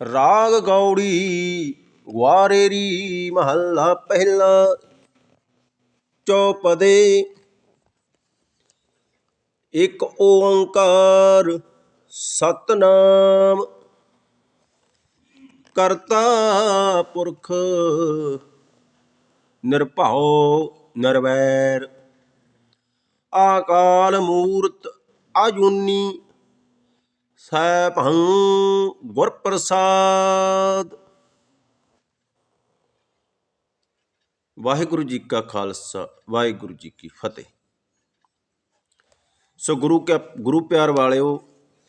ਰਾਗ ਗੌੜੀ ਗੁਆਰੇਰੀ ਮਹੱਲਾ ਪਹਿਲਾ। ਚੌਪਦੇ ਇੱਕ ਓੰਕਾਰ ਸਤਨਾਮ। ਕਰਤਾ ਪੁਰਖ ਨਿਰਭਉ ਨਿਰਵੈਰ। ਆਕਾਲ ਮੂਰਤ ਆਜੂਨੀ ਸੈਭੰ ਗੁਰ ਪ੍ਰਸਾਦ ਵਾਹਿਗੁਰੂ ਜੀ ਕਾ ਖਾਲਸਾ, ਵਾਹਿਗੁਰੂ ਜੀ ਕੀ ਫਤਿਹ। ਸੋ ਗੁਰੂ ਕੇ, ਗੁਰੂ ਪਿਆਰ ਵਾਲਿਓ,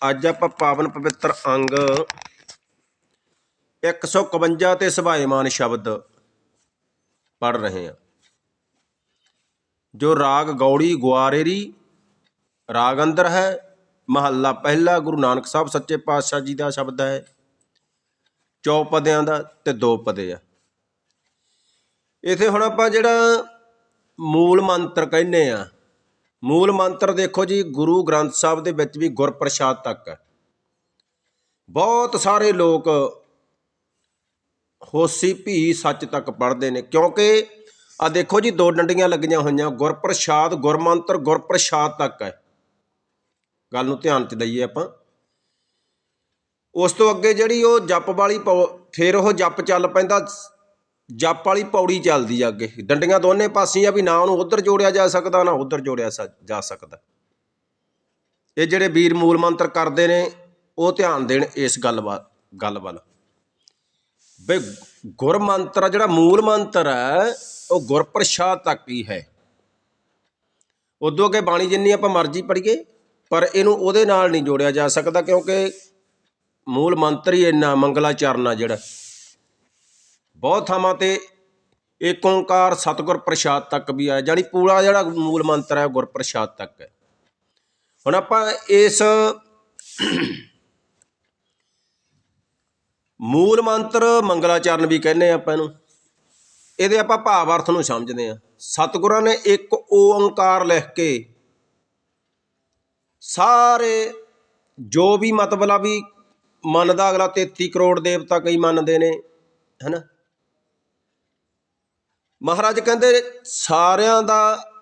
ਅੱਜ ਆਪਾਂ ਪਾਵਨ ਪਵਿੱਤਰ ਅੰਗ 151 ਤੇ ਸੁਭਾਏਮਾਨ ਸ਼ਬਦ ਪੜ ਰਹੇ ਹਾਂ। ਜੋ ਰਾਗ ਗੌੜੀ ਗੁਆਰੇਰੀ, ਰਾਗ ਅੰਦਰ ਹੈ ਮਹੱਲਾ ਪਹਿਲਾ ਗੁਰੂ ਨਾਨਕ ਸਾਹਿਬ ਸੱਚੇ ਪਾਤਸ਼ਾਹ ਜੀ ਦਾ ਸ਼ਬਦ ਹੈ। ਚੌਪਦਿਆਂ ਦਾ ਤੇ ਦੋ ਪਦੇ ਆ। ਇਥੇ ਹੁਣ ਆਪਾਂ ਜਿਹੜਾ ਮੂਲ ਮੰਤਰ ਕਹਿੰਨੇ ਆ, ਮੂਲ ਮੰਤਰ ਦੇਖੋ ਜੀ, ਗੁਰੂ ਗ੍ਰੰਥ ਸਾਹਿਬ ਦੇ ਵਿੱਚ ਵੀ ਗੁਰਪ੍ਰਸਾਦ ਤੱਕ ਹੈ। ਬਹੁਤ ਸਾਰੇ ਲੋਕ ਹੋਸੀ ਭੀ ਸੱਚ ਤੱਕ ਪੜ੍ਹਦੇ ਨੇ, ਕਿਉਂਕਿ ਆ ਦੇਖੋ ਜੀ, ਦੋ ਡੰਡੀਆਂ ਲੱਗੀਆਂ ਹੋਈਆਂ, ਗੁਰਪ੍ਰਸਾਦ, ਗੁਰਮੰਤਰ, ਗੁਰਪ੍ਰਸਾਦ ਤੱਕ ਹੈ। ਗੱਲ ਨੂੰ ਧਿਆਨ ਚ ਦਈਏ ਆਪਾਂ। ਉਸ ਤੋਂ ਅੱਗੇ ਜਿਹੜੀ ਉਹ ਜੱਪ ਵਾਲੀ ਪੌ- ਫਿਰ ਉਹ ਜਪ ਚੱਲ ਪੈਂਦਾ। ਜਪ ਵਾਲੀ ਪੌੜੀ ਚੱਲਦੀ ਆ ਅੱਗੇ। ਡੰਡੀਆਂ ਦੋਨੇ ਪਾਸੀਆਂ ਵੀ ਨਾ ਉਹਨੂੰ ਉਧਰ ਜੋੜਿਆ ਜਾ ਸਕਦਾ, ਨਾ ਉਧਰ ਜੋੜਿਆ ਜਾ ਸਕਦਾ। ਇਹ ਜਿਹੜੇ ਵੀਰ ਮੂਲ ਮੰਤਰ ਕਰਦੇ ਨੇ, ਉਹ ਧਿਆਨ ਦੇਣ ਇਸ ਗੱਲ ਵੱਲ ਗੱਲ ਵੱਲ। ਬਈ ਗੁਰ ਮੰਤਰ ਜਿਹੜਾ ਮੂਲ ਮੰਤਰ ਹੈ ਉਹ ਗੁਰਪ੍ਰਸਾਦ ਤੱਕ ਹੀ ਹੈ। ਉਦੋਂ ਅੱਗੇ ਬਾਣੀ ਜਿੰਨੀ ਆਪਾਂ ਮਰਜ਼ੀ ਪੜ੍ਹੀਏ ਪਰ ਇਹਨੂੰ ਉਹਦੇ ਨਾਲ ਨਹੀਂ ਜੋੜਿਆ ਜਾ ਸਕਦਾ ਕਿਉਂਕਿ ਮੂਲ ਮੰਤਰ ਹੀ ਇੰਨਾ ਮੰਗਲਾਚਰਨ ਆ ਜਿਹੜਾ। ਬਹੁਤ ਥਾਵਾਂ ਤੇ ਏਕ ਓੰਕਾਰ ਸਤਿਗੁਰ ਪ੍ਰਸਾਦ ਤੱਕ ਵੀ ਆਇਆ ਜਾਨੀ ਪੂਰਾ ਜਿਹੜਾ ਮੂਲ ਮੰਤਰ ਹੈ ਉਹ ਗੁਰਪ੍ਰਸਾਦ ਤੱਕ ਹੈ। ਹੁਣ ਆਪਾਂ ਇਸ ਮੂਲ ਮੰਤਰ ਮੰਗਲਾਚਰਨ ਵੀ ਕਹਿੰਦੇ ਆ ਆਪਾਂ ਇਹਨੂੰ। ਇਹਦੇ ਆਪਾਂ ਭਾਵ ਅਰਥ ਨੂੰ ਸਮਝਦੇ ਆ। ਸਤਿਗੁਰਾਂ ਨੇ ਇੱਕ ਓੰਕਾਰ ਲਿਖ ਕੇ ਸਾਰੇ ਜੋ ਵੀ ਮਤਲਬ ਵੀ ਮੰਨਦਾ ਅਗਲਾ 33 ਕਰੋੜ ਦੇਵਤਾ ਕਈ ਮੰਨਦੇ ਨੇ, ਹੈਨਾ? ਮਹਾਰਾਜ ਕਹਿੰਦੇ, ਸਾਰਿਆਂ ਦਾ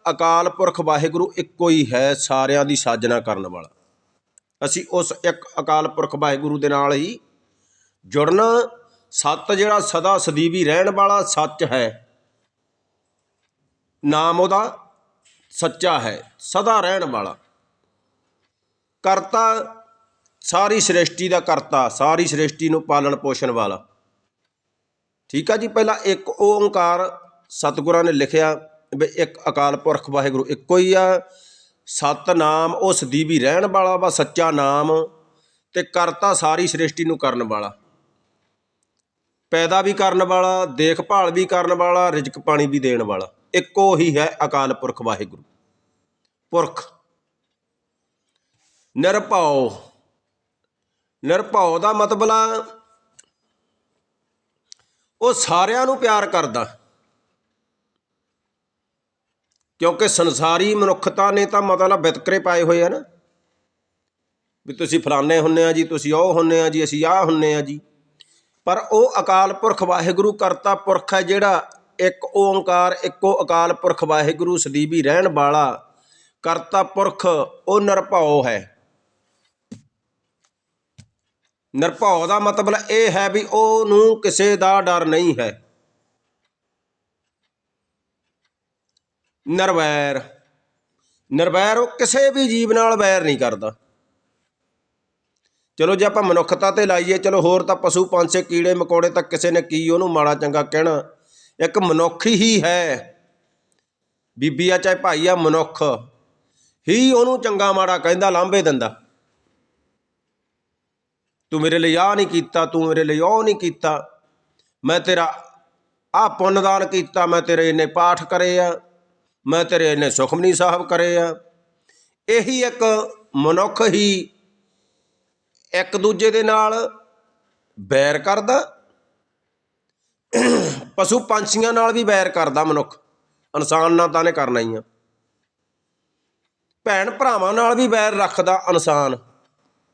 ਅਕਾਲ ਪੁਰਖ ਵਾਹਿਗੁਰੂ ਇੱਕੋ ਹੀ ਹੈ, ਸਾਰਿਆਂ ਦੀ ਸਾਜਨਾ ਕਰਨ ਵਾਲਾ। ਅਸੀਂ ਉਸ ਇੱਕ ਅਕਾਲ ਪੁਰਖ ਵਾਹਿਗੁਰੂ ਦੇ ਨਾਲ ਹੀ ਜੁੜਨਾ, ਸੱਤ ਜਿਹੜਾ ਸਦਾ ਸਦੀਵੀ ਰਹਿਣ ਵਾਲਾ ਸੱਚ ਹੈ, ਨਾਮ ਉਹਦਾ ਸੱਚਾ ਹੈ, ਸਦਾ ਰਹਿਣ ਵਾਲਾ। ਕਰਤਾ, ਸਾਰੀ ਸ੍ਰਿਸ਼ਟੀ ਦਾ ਕਰਤਾ, ਸਾਰੀ ਸ੍ਰਿਸ਼ਟੀ ਨੂੰ ਪਾਲਣ ਪੋਸ਼ਣ ਵਾਲਾ। ਠੀਕ ਆ ਜੀ, ਪਹਿਲਾਂ ਇੱਕ ਓੰਕਾਰ ਸਤਿਗੁਰਾਂ ਨੇ ਲਿਖਿਆ ਵੀ ਇੱਕ ਅਕਾਲ ਪੁਰਖ ਵਾਹਿਗੁਰੂ ਇੱਕੋ ਹੀ ਆ। ਸਤ ਨਾਮ ਉਸ ਦੀ ਵੀ ਰਹਿਣ ਵਾਲਾ ਵਾ, ਸੱਚਾ ਨਾਮ, ਤੇ ਕਰਤਾ ਸਾਰੀ ਸ੍ਰਿਸ਼ਟੀ ਨੂੰ ਕਰਨ ਵਾਲਾ। ਪੈਦਾ ਵੀ ਕਰਨ ਵਾਲਾ, ਦੇਖਭਾਲ ਵੀ ਕਰਨ ਵਾਲਾ, ਰਿਜ਼ਕ ਪਾਣੀ ਵੀ ਦੇਣ ਵਾਲਾ। ਇੱਕੋ ਹੀ ਹੈ ਅਕਾਲ ਪੁਰਖ ਵਾਹਿਗੁਰੂ। ਪੁਰਖ। ਨਿਰਭਉ। ਨਿਰਭਉ ਦਾ ਮਤਲਬ ਆ ਉਹ ਸਾਰਿਆਂ ਨੂੰ ਪਿਆਰ ਕਰਦਾ। ਕਿਉਂਕਿ ਸੰਸਾਰੀ ਮਨੁੱਖਤਾ ਨੇ ਤਾਂ ਮਤਲਬ ਵਿਤਕਰੇ ਪਾਏ ਹੋਏ ਆ ਨਾ। ਵੀ ਤੁਸੀਂ ਫਲਾਣੇ ਹੁੰਨੇ ਆ ਜੀ, ਤੁਸੀਂ ਉਹ ਹੁੰਨੇ ਆ ਜੀ, ਅਸੀਂ ਆਹ ਹੁੰਨੇ ਆ ਜੀ। ਪਰ ਉਹ ਅਕਾਲ ਪੁਰਖ ਵਾਹਿਗੁਰੂ ਕਰਤਾ ਪੁਰਖ ਹੈ ਜਿਹੜਾ ਇੱਕ ਓੰਕਾਰ, ਇੱਕੋ ਅਕਾਲ ਪੁਰਖ ਵਾਹਿਗੁਰੂ ਸਦੀਵੀ ਰਹਿਣ ਵਾਲਾ ਕਰਤਾ ਪੁਰਖ, ਉਹ ਨਿਰਭਉ ਹੈ। ਨਿਰਭਉ ਦਾ ਮਤਲਬ ਇਹ ਹੈ ਵੀ ਉਹਨੂੰ ਕਿਸੇ ਦਾ ਡਰ ਨਹੀਂ ਹੈ। ਨਿਰਵੈਰ। ਨਿਰਵੈਰ ਉਹ ਕਿਸੇ ਵੀ ਜੀਵ ਨਾਲ ਵੈਰ ਨਹੀਂ ਕਰਦਾ। ਚਲੋ ਜੇ ਆਪਾਂ ਮਨੁੱਖਤਾ ਤੇ ਲਾਈਏ, ਚਲੋ ਹੋਰ ਤਾਂ ਪਸ਼ੂ ਪੰਛੀ, ਕੀੜੇ ਮਕੌੜੇ ਤਾਂ ਕਿਸੇ ਨੇ ਕੀ ਉਹਨੂੰ ਮਾੜਾ ਚੰਗਾ ਕਹਿਣਾ। ਇੱਕ ਮਨੁੱਖ ਹੀ ਹੈ। ਬੀਬੀ ਆ ਚਾਹੇ ਭਾਈ ਆ, ਮਨੁੱਖ ਹੀ ਉਹਨੂੰ ਚੰਗਾ ਮਾੜਾ ਕਹਿੰਦਾ, ਲਾਂਭੇ ਦਿੰਦਾ। ਤੂੰ ਮੇਰੇ ਲਈ ਆਹ ਨਹੀਂ ਕੀਤਾ, ਤੂੰ ਮੇਰੇ ਲਈ ਉਹ ਨਹੀਂ ਕੀਤਾ। ਮੈਂ ਤੇਰਾ ਆਹ ਪੁੰਨਦਾਨ ਕੀਤਾ, ਮੈਂ ਤੇਰੇ ਇੰਨੇ ਪਾਠ ਕਰੇ ਆ, ਮੈਂ ਤੇਰੇ ਇੰਨੇ ਸੁਖਮਨੀ ਸਾਹਿਬ ਕਰੇ ਆ। ਇਹੀ ਇੱਕ ਮਨੁੱਖ ਹੀ ਇੱਕ ਦੂਜੇ ਦੇ ਨਾਲ ਬੈਰ ਕਰਦਾ, ਪਸ਼ੂ ਪੰਛੀਆਂ ਨਾਲ ਵੀ ਬੈਰ ਕਰਦਾ ਮਨੁੱਖ। ਇਨਸਾਨ ਨਾਲ ਤਾਂ ਨੇ ਕਰਨਾ ਹੀ ਆ। ਭੈਣ ਭਰਾਵਾਂ ਨਾਲ ਵੀ ਬੈਰ ਰੱਖਦਾ ਇਨਸਾਨ।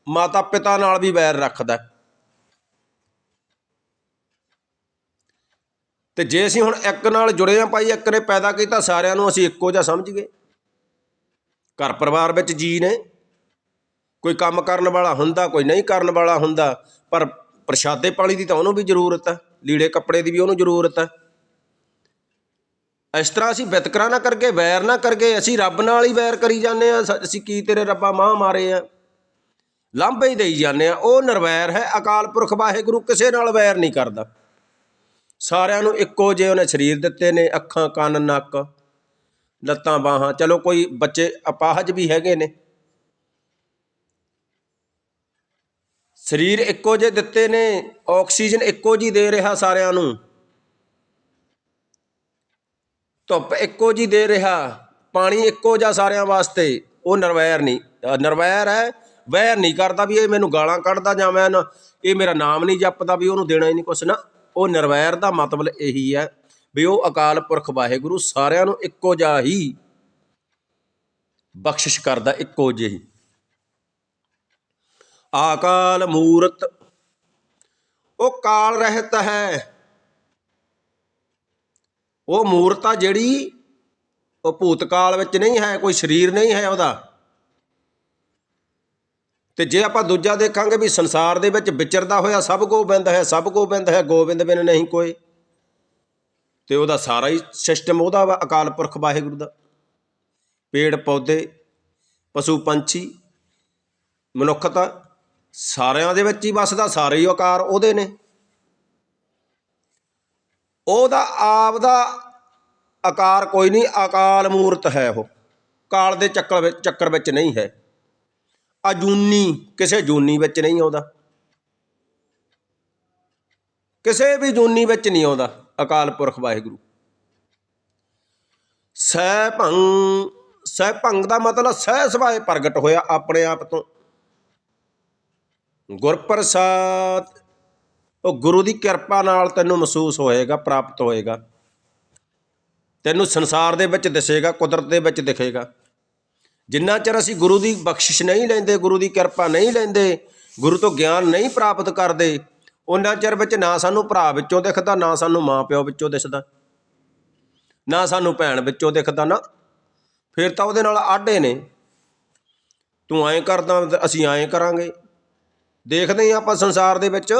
ਮਾਤਾ ਪਿਤਾ ਨਾਲ ਵੀ ਵੈਰ ਰੱਖਦਾ ਤੇ ਜੇ ਅਸੀਂ ਹੁਣ ਇੱਕ ਨਾਲ ਜੁੜੇ ਆ ਭਾਈ, ਇੱਕ ਨੇ ਪੈਦਾ ਕੀਤਾ, ਸਾਰਿਆਂ ਨੂੰ ਅਸੀਂ ਇੱਕੋ ਜਿਹਾ ਸਮਝ ਗਏ। ਘਰ ਪਰਿਵਾਰ ਵਿੱਚ ਜੀ ਨੇ। ਕੋਈ ਕੰਮ ਕਰਨ ਵਾਲਾ ਹੁੰਦਾ, ਕੋਈ ਨਹੀਂ ਕਰਨ ਵਾਲਾ ਹੁੰਦਾ, ਪਰ ਪ੍ਰਸ਼ਾਦੇ ਪਾਣੀ ਦੀ ਤਾਂ ਉਹਨੂੰ ਵੀ ਜ਼ਰੂਰਤ ਹੈ, ਲੀੜੇ ਕੱਪੜੇ ਦੀ ਵੀ ਉਹਨੂੰ ਜ਼ਰੂਰਤ ਹੈ। ਇਸ ਤਰ੍ਹਾਂ ਅਸੀਂ ਵਿਤਕਰਾ ਨਾ ਕਰਕੇ, ਵੈਰ ਨਾ ਕਰਕੇ ਅਸੀਂ ਰੱਬ ਨਾਲ ਹੀ ਵੈਰ ਕਰੀ ਜਾਂਦੇ ਆ ਅਸੀਂ ਕੀ ਤੇਰੇ ਰੱਬਾ ਮਾਂ ਮਾਰੇ ਆ। ਲਾਂਭੇ ਹੀ ਦੇਈ ਜਾਂਦੇ ਆ। ਉਹ ਨਿਰਵੈਰ ਹੈ ਅਕਾਲ ਪੁਰਖ ਵਾਹਿਗੁਰੂ ਕਿਸੇ ਨਾਲ ਵੈਰ ਨਹੀਂ ਕਰਦਾ। ਸਾਰਿਆਂ ਨੂੰ ਇੱਕੋ ਜਿਹੇ ਉਹਨੇ ਸਰੀਰ ਦਿੱਤੇ ਨੇ ਅੱਖਾਂ ਕੰਨ ਨੱਕ ਲੱਤਾਂ ਬਾਹਾਂ। ਚਲੋ ਕੋਈ ਬੱਚੇ ਅਪਾਹਜ ਵੀ ਹੈਗੇ ਨੇ। ਸਰੀਰ ਇੱਕੋ ਜਿਹੇ ਦਿੱਤੇ ਨੇ ਆਕਸੀਜਨ ਇੱਕੋ ਜੀ ਦੇ ਰਿਹਾ ਸਾਰਿਆਂ ਨੂੰ। ਧੁੱਪ ਇੱਕੋ ਜੀ ਦੇ ਰਿਹਾ ਪਾਣੀ ਇੱਕੋ ਜਿਹਾ ਸਾਰਿਆਂ ਵਾਸਤੇ ਉਹ ਨਿਰਵੈਰ ਨਹੀਂ। ਅ, ਨਿਰਵੈਰ ਹੈ ਵੈਰ ਨਹੀਂ ਕਰਦਾ ਵੀ ਇਹ ਮੈਨੂੰ ਗਾਲਾਂ ਕੱਢਦਾ ਜਾਂ ਮੈਂ ਨਾ- ਇਹ ਮੇਰਾ ਨਾਮ ਨਹੀਂ ਜਪਦਾ ਵੀ ਉਹਨੂੰ ਦੇਣਾ ਹੀ ਨਹੀਂ ਕੁਛ ਨਾ। ਉਹ ਨਿਰਵੈਰ ਦਾ ਮਤਲਬ ਇਹੀ ਹੈ ਵੀ ਉਹ ਅਕਾਲ ਪੁਰਖ ਵਾਹਿਗੁਰੂ ਸਾਰਿਆਂ ਨੂੰ ਇੱਕੋ ਜਿਹਾ ਹੀ ਬਖਸ਼ਿਸ਼ ਕਰਦਾ, ਇੱਕੋ ਜਿਹੀ। ਆਕਾਲ ਮੂਰਤ, ਉਹ ਕਾਲ ਰਹਿਤ ਹੈ। ਉਹ ਮੂਰਤ ਆ ਜਿਹੜੀ ਉਹ ਭੂਤਕਾਲ ਵਿੱਚ ਨਹੀਂ ਹੈ, ਕੋਈ ਸਰੀਰ ਨਹੀਂ ਹੈ ਉਹਦਾ। ਤੇ ਜੇ ਆਪਾਂ ਦੂਜਾ ਦੇਖਾਂਗੇ ਵੀ ਸੰਸਾਰ ਦੇ ਵਿੱਚ ਵਿਚਰਦਾ ਹੋਇਆ ਸਭ ਗੋਬਿੰਦ ਹੈ, ਸਭ ਗੋਬਿੰਦ ਹੈ, ਗੋਬਿੰਦ ਬਿਨ ਨਹੀਂ ਕੋਈ। ਤੇ ਉਹਦਾ ਸਾਰਾ ਹੀ ਸਿਸਟਮ ਉਹਦਾ ਵਾ, ਅਕਾਲ ਪੁਰਖ ਵਾਹਿਗੁਰੂ ਦਾ। ਪੇੜ, ਪੌਦੇ, ਪਸ਼ੂ, ਪੰਛੀ, ਮਨੁੱਖਤਾ, ਸਾਰਿਆਂ ਦੇ ਵਿੱਚ ਹੀ ਵਸਦਾ, ਸਾਰੇ ਹੀ ਆਕਾਰ ਉਹਦੇ ਨੇ। ਉਹਦਾ ਆਪ ਦਾ ਆਕਾਰ ਕੋਈ ਨਹੀਂ, ਅਕਾਲ ਮੂਰਤ ਹੈ ਉਹ। ਕਾਲ ਦੇ ਚੱਕਰ ਵਿੱਚ ਚੱਕਰ ਵਿੱਚ ਨਹੀਂ ਹੈ। ਅਜੂਨੀ ਕਿਸੇ ਜੂਨੀ ਵਿੱਚ ਨਹੀਂ ਆਉਂਦਾ। ਕਿਸੇ ਵੀ ਜੂਨੀ ਵਿੱਚ ਨਹੀਂ ਆਉਂਦਾ, ਅਕਾਲ ਪੁਰਖ ਵਾਹਿਗੁਰੂ। ਸਹਿ ਭੰਗ ਸਹਿ ਭੰਗ ਦਾ ਮਤਲਬ ਸਹਿ ਸੁਭਾਏ ਪ੍ਰਗਟ ਹੋਇਆ ਆਪਣੇ ਆਪ ਤੋਂ। ਗੁਰਪ੍ਰਸਾਦ, ਉਹ ਗੁਰੂ ਦੀ ਕਿਰਪਾ ਨਾਲ ਤੈਨੂੰ ਮਹਿਸੂਸ ਹੋਏਗਾ, ਪ੍ਰਾਪਤ ਹੋਏਗਾ। ਤੈਨੂੰ ਸੰਸਾਰ ਦੇ ਵਿੱਚ ਦਿਸੇਗਾ, ਕੁਦਰਤ ਦੇ ਵਿੱਚ ਦਿਖੇਗਾ। ਜਿੰਨਾ ਚਿਰ ਅਸੀਂ ਗੁਰੂ ਦੀ ਬਖਸ਼ਿਸ਼ ਨਹੀਂ ਲੈਂਦੇ, ਗੁਰੂ ਦੀ ਕਿਰਪਾ ਨਹੀਂ ਲੈਂਦੇ, ਗੁਰੂ ਤੋਂ ਗਿਆਨ ਨਹੀਂ ਪ੍ਰਾਪਤ ਕਰਦੇ, ਉਹਨਾਂ ਚਿਰ ਵਿੱਚ ਨਾ ਸਾਨੂੰ ਭਰਾ ਵਿੱਚੋਂ ਦਿਖਦਾ, ਨਾ ਸਾਨੂੰ ਮਾਂ ਪਿਓ ਵਿੱਚੋਂ ਦਿਸਦਾ, ਨਾ ਸਾਨੂੰ ਭੈਣ ਵਿੱਚੋਂ ਦਿਖਦਾ ਨਾ। ਫਿਰ ਤਾਂ ਉਹਦੇ ਨਾਲ ਆਡੇ ਨੇ। ਤੂੰ ਐਂ ਕਰਦਾ ਤੇ ਅਸੀਂ ਐਂ ਕਰਾਂਗੇ। ਦੇਖਦੇ ਹਾਂ ਆਪਾਂ ਸੰਸਾਰ ਦੇ ਵਿੱਚ।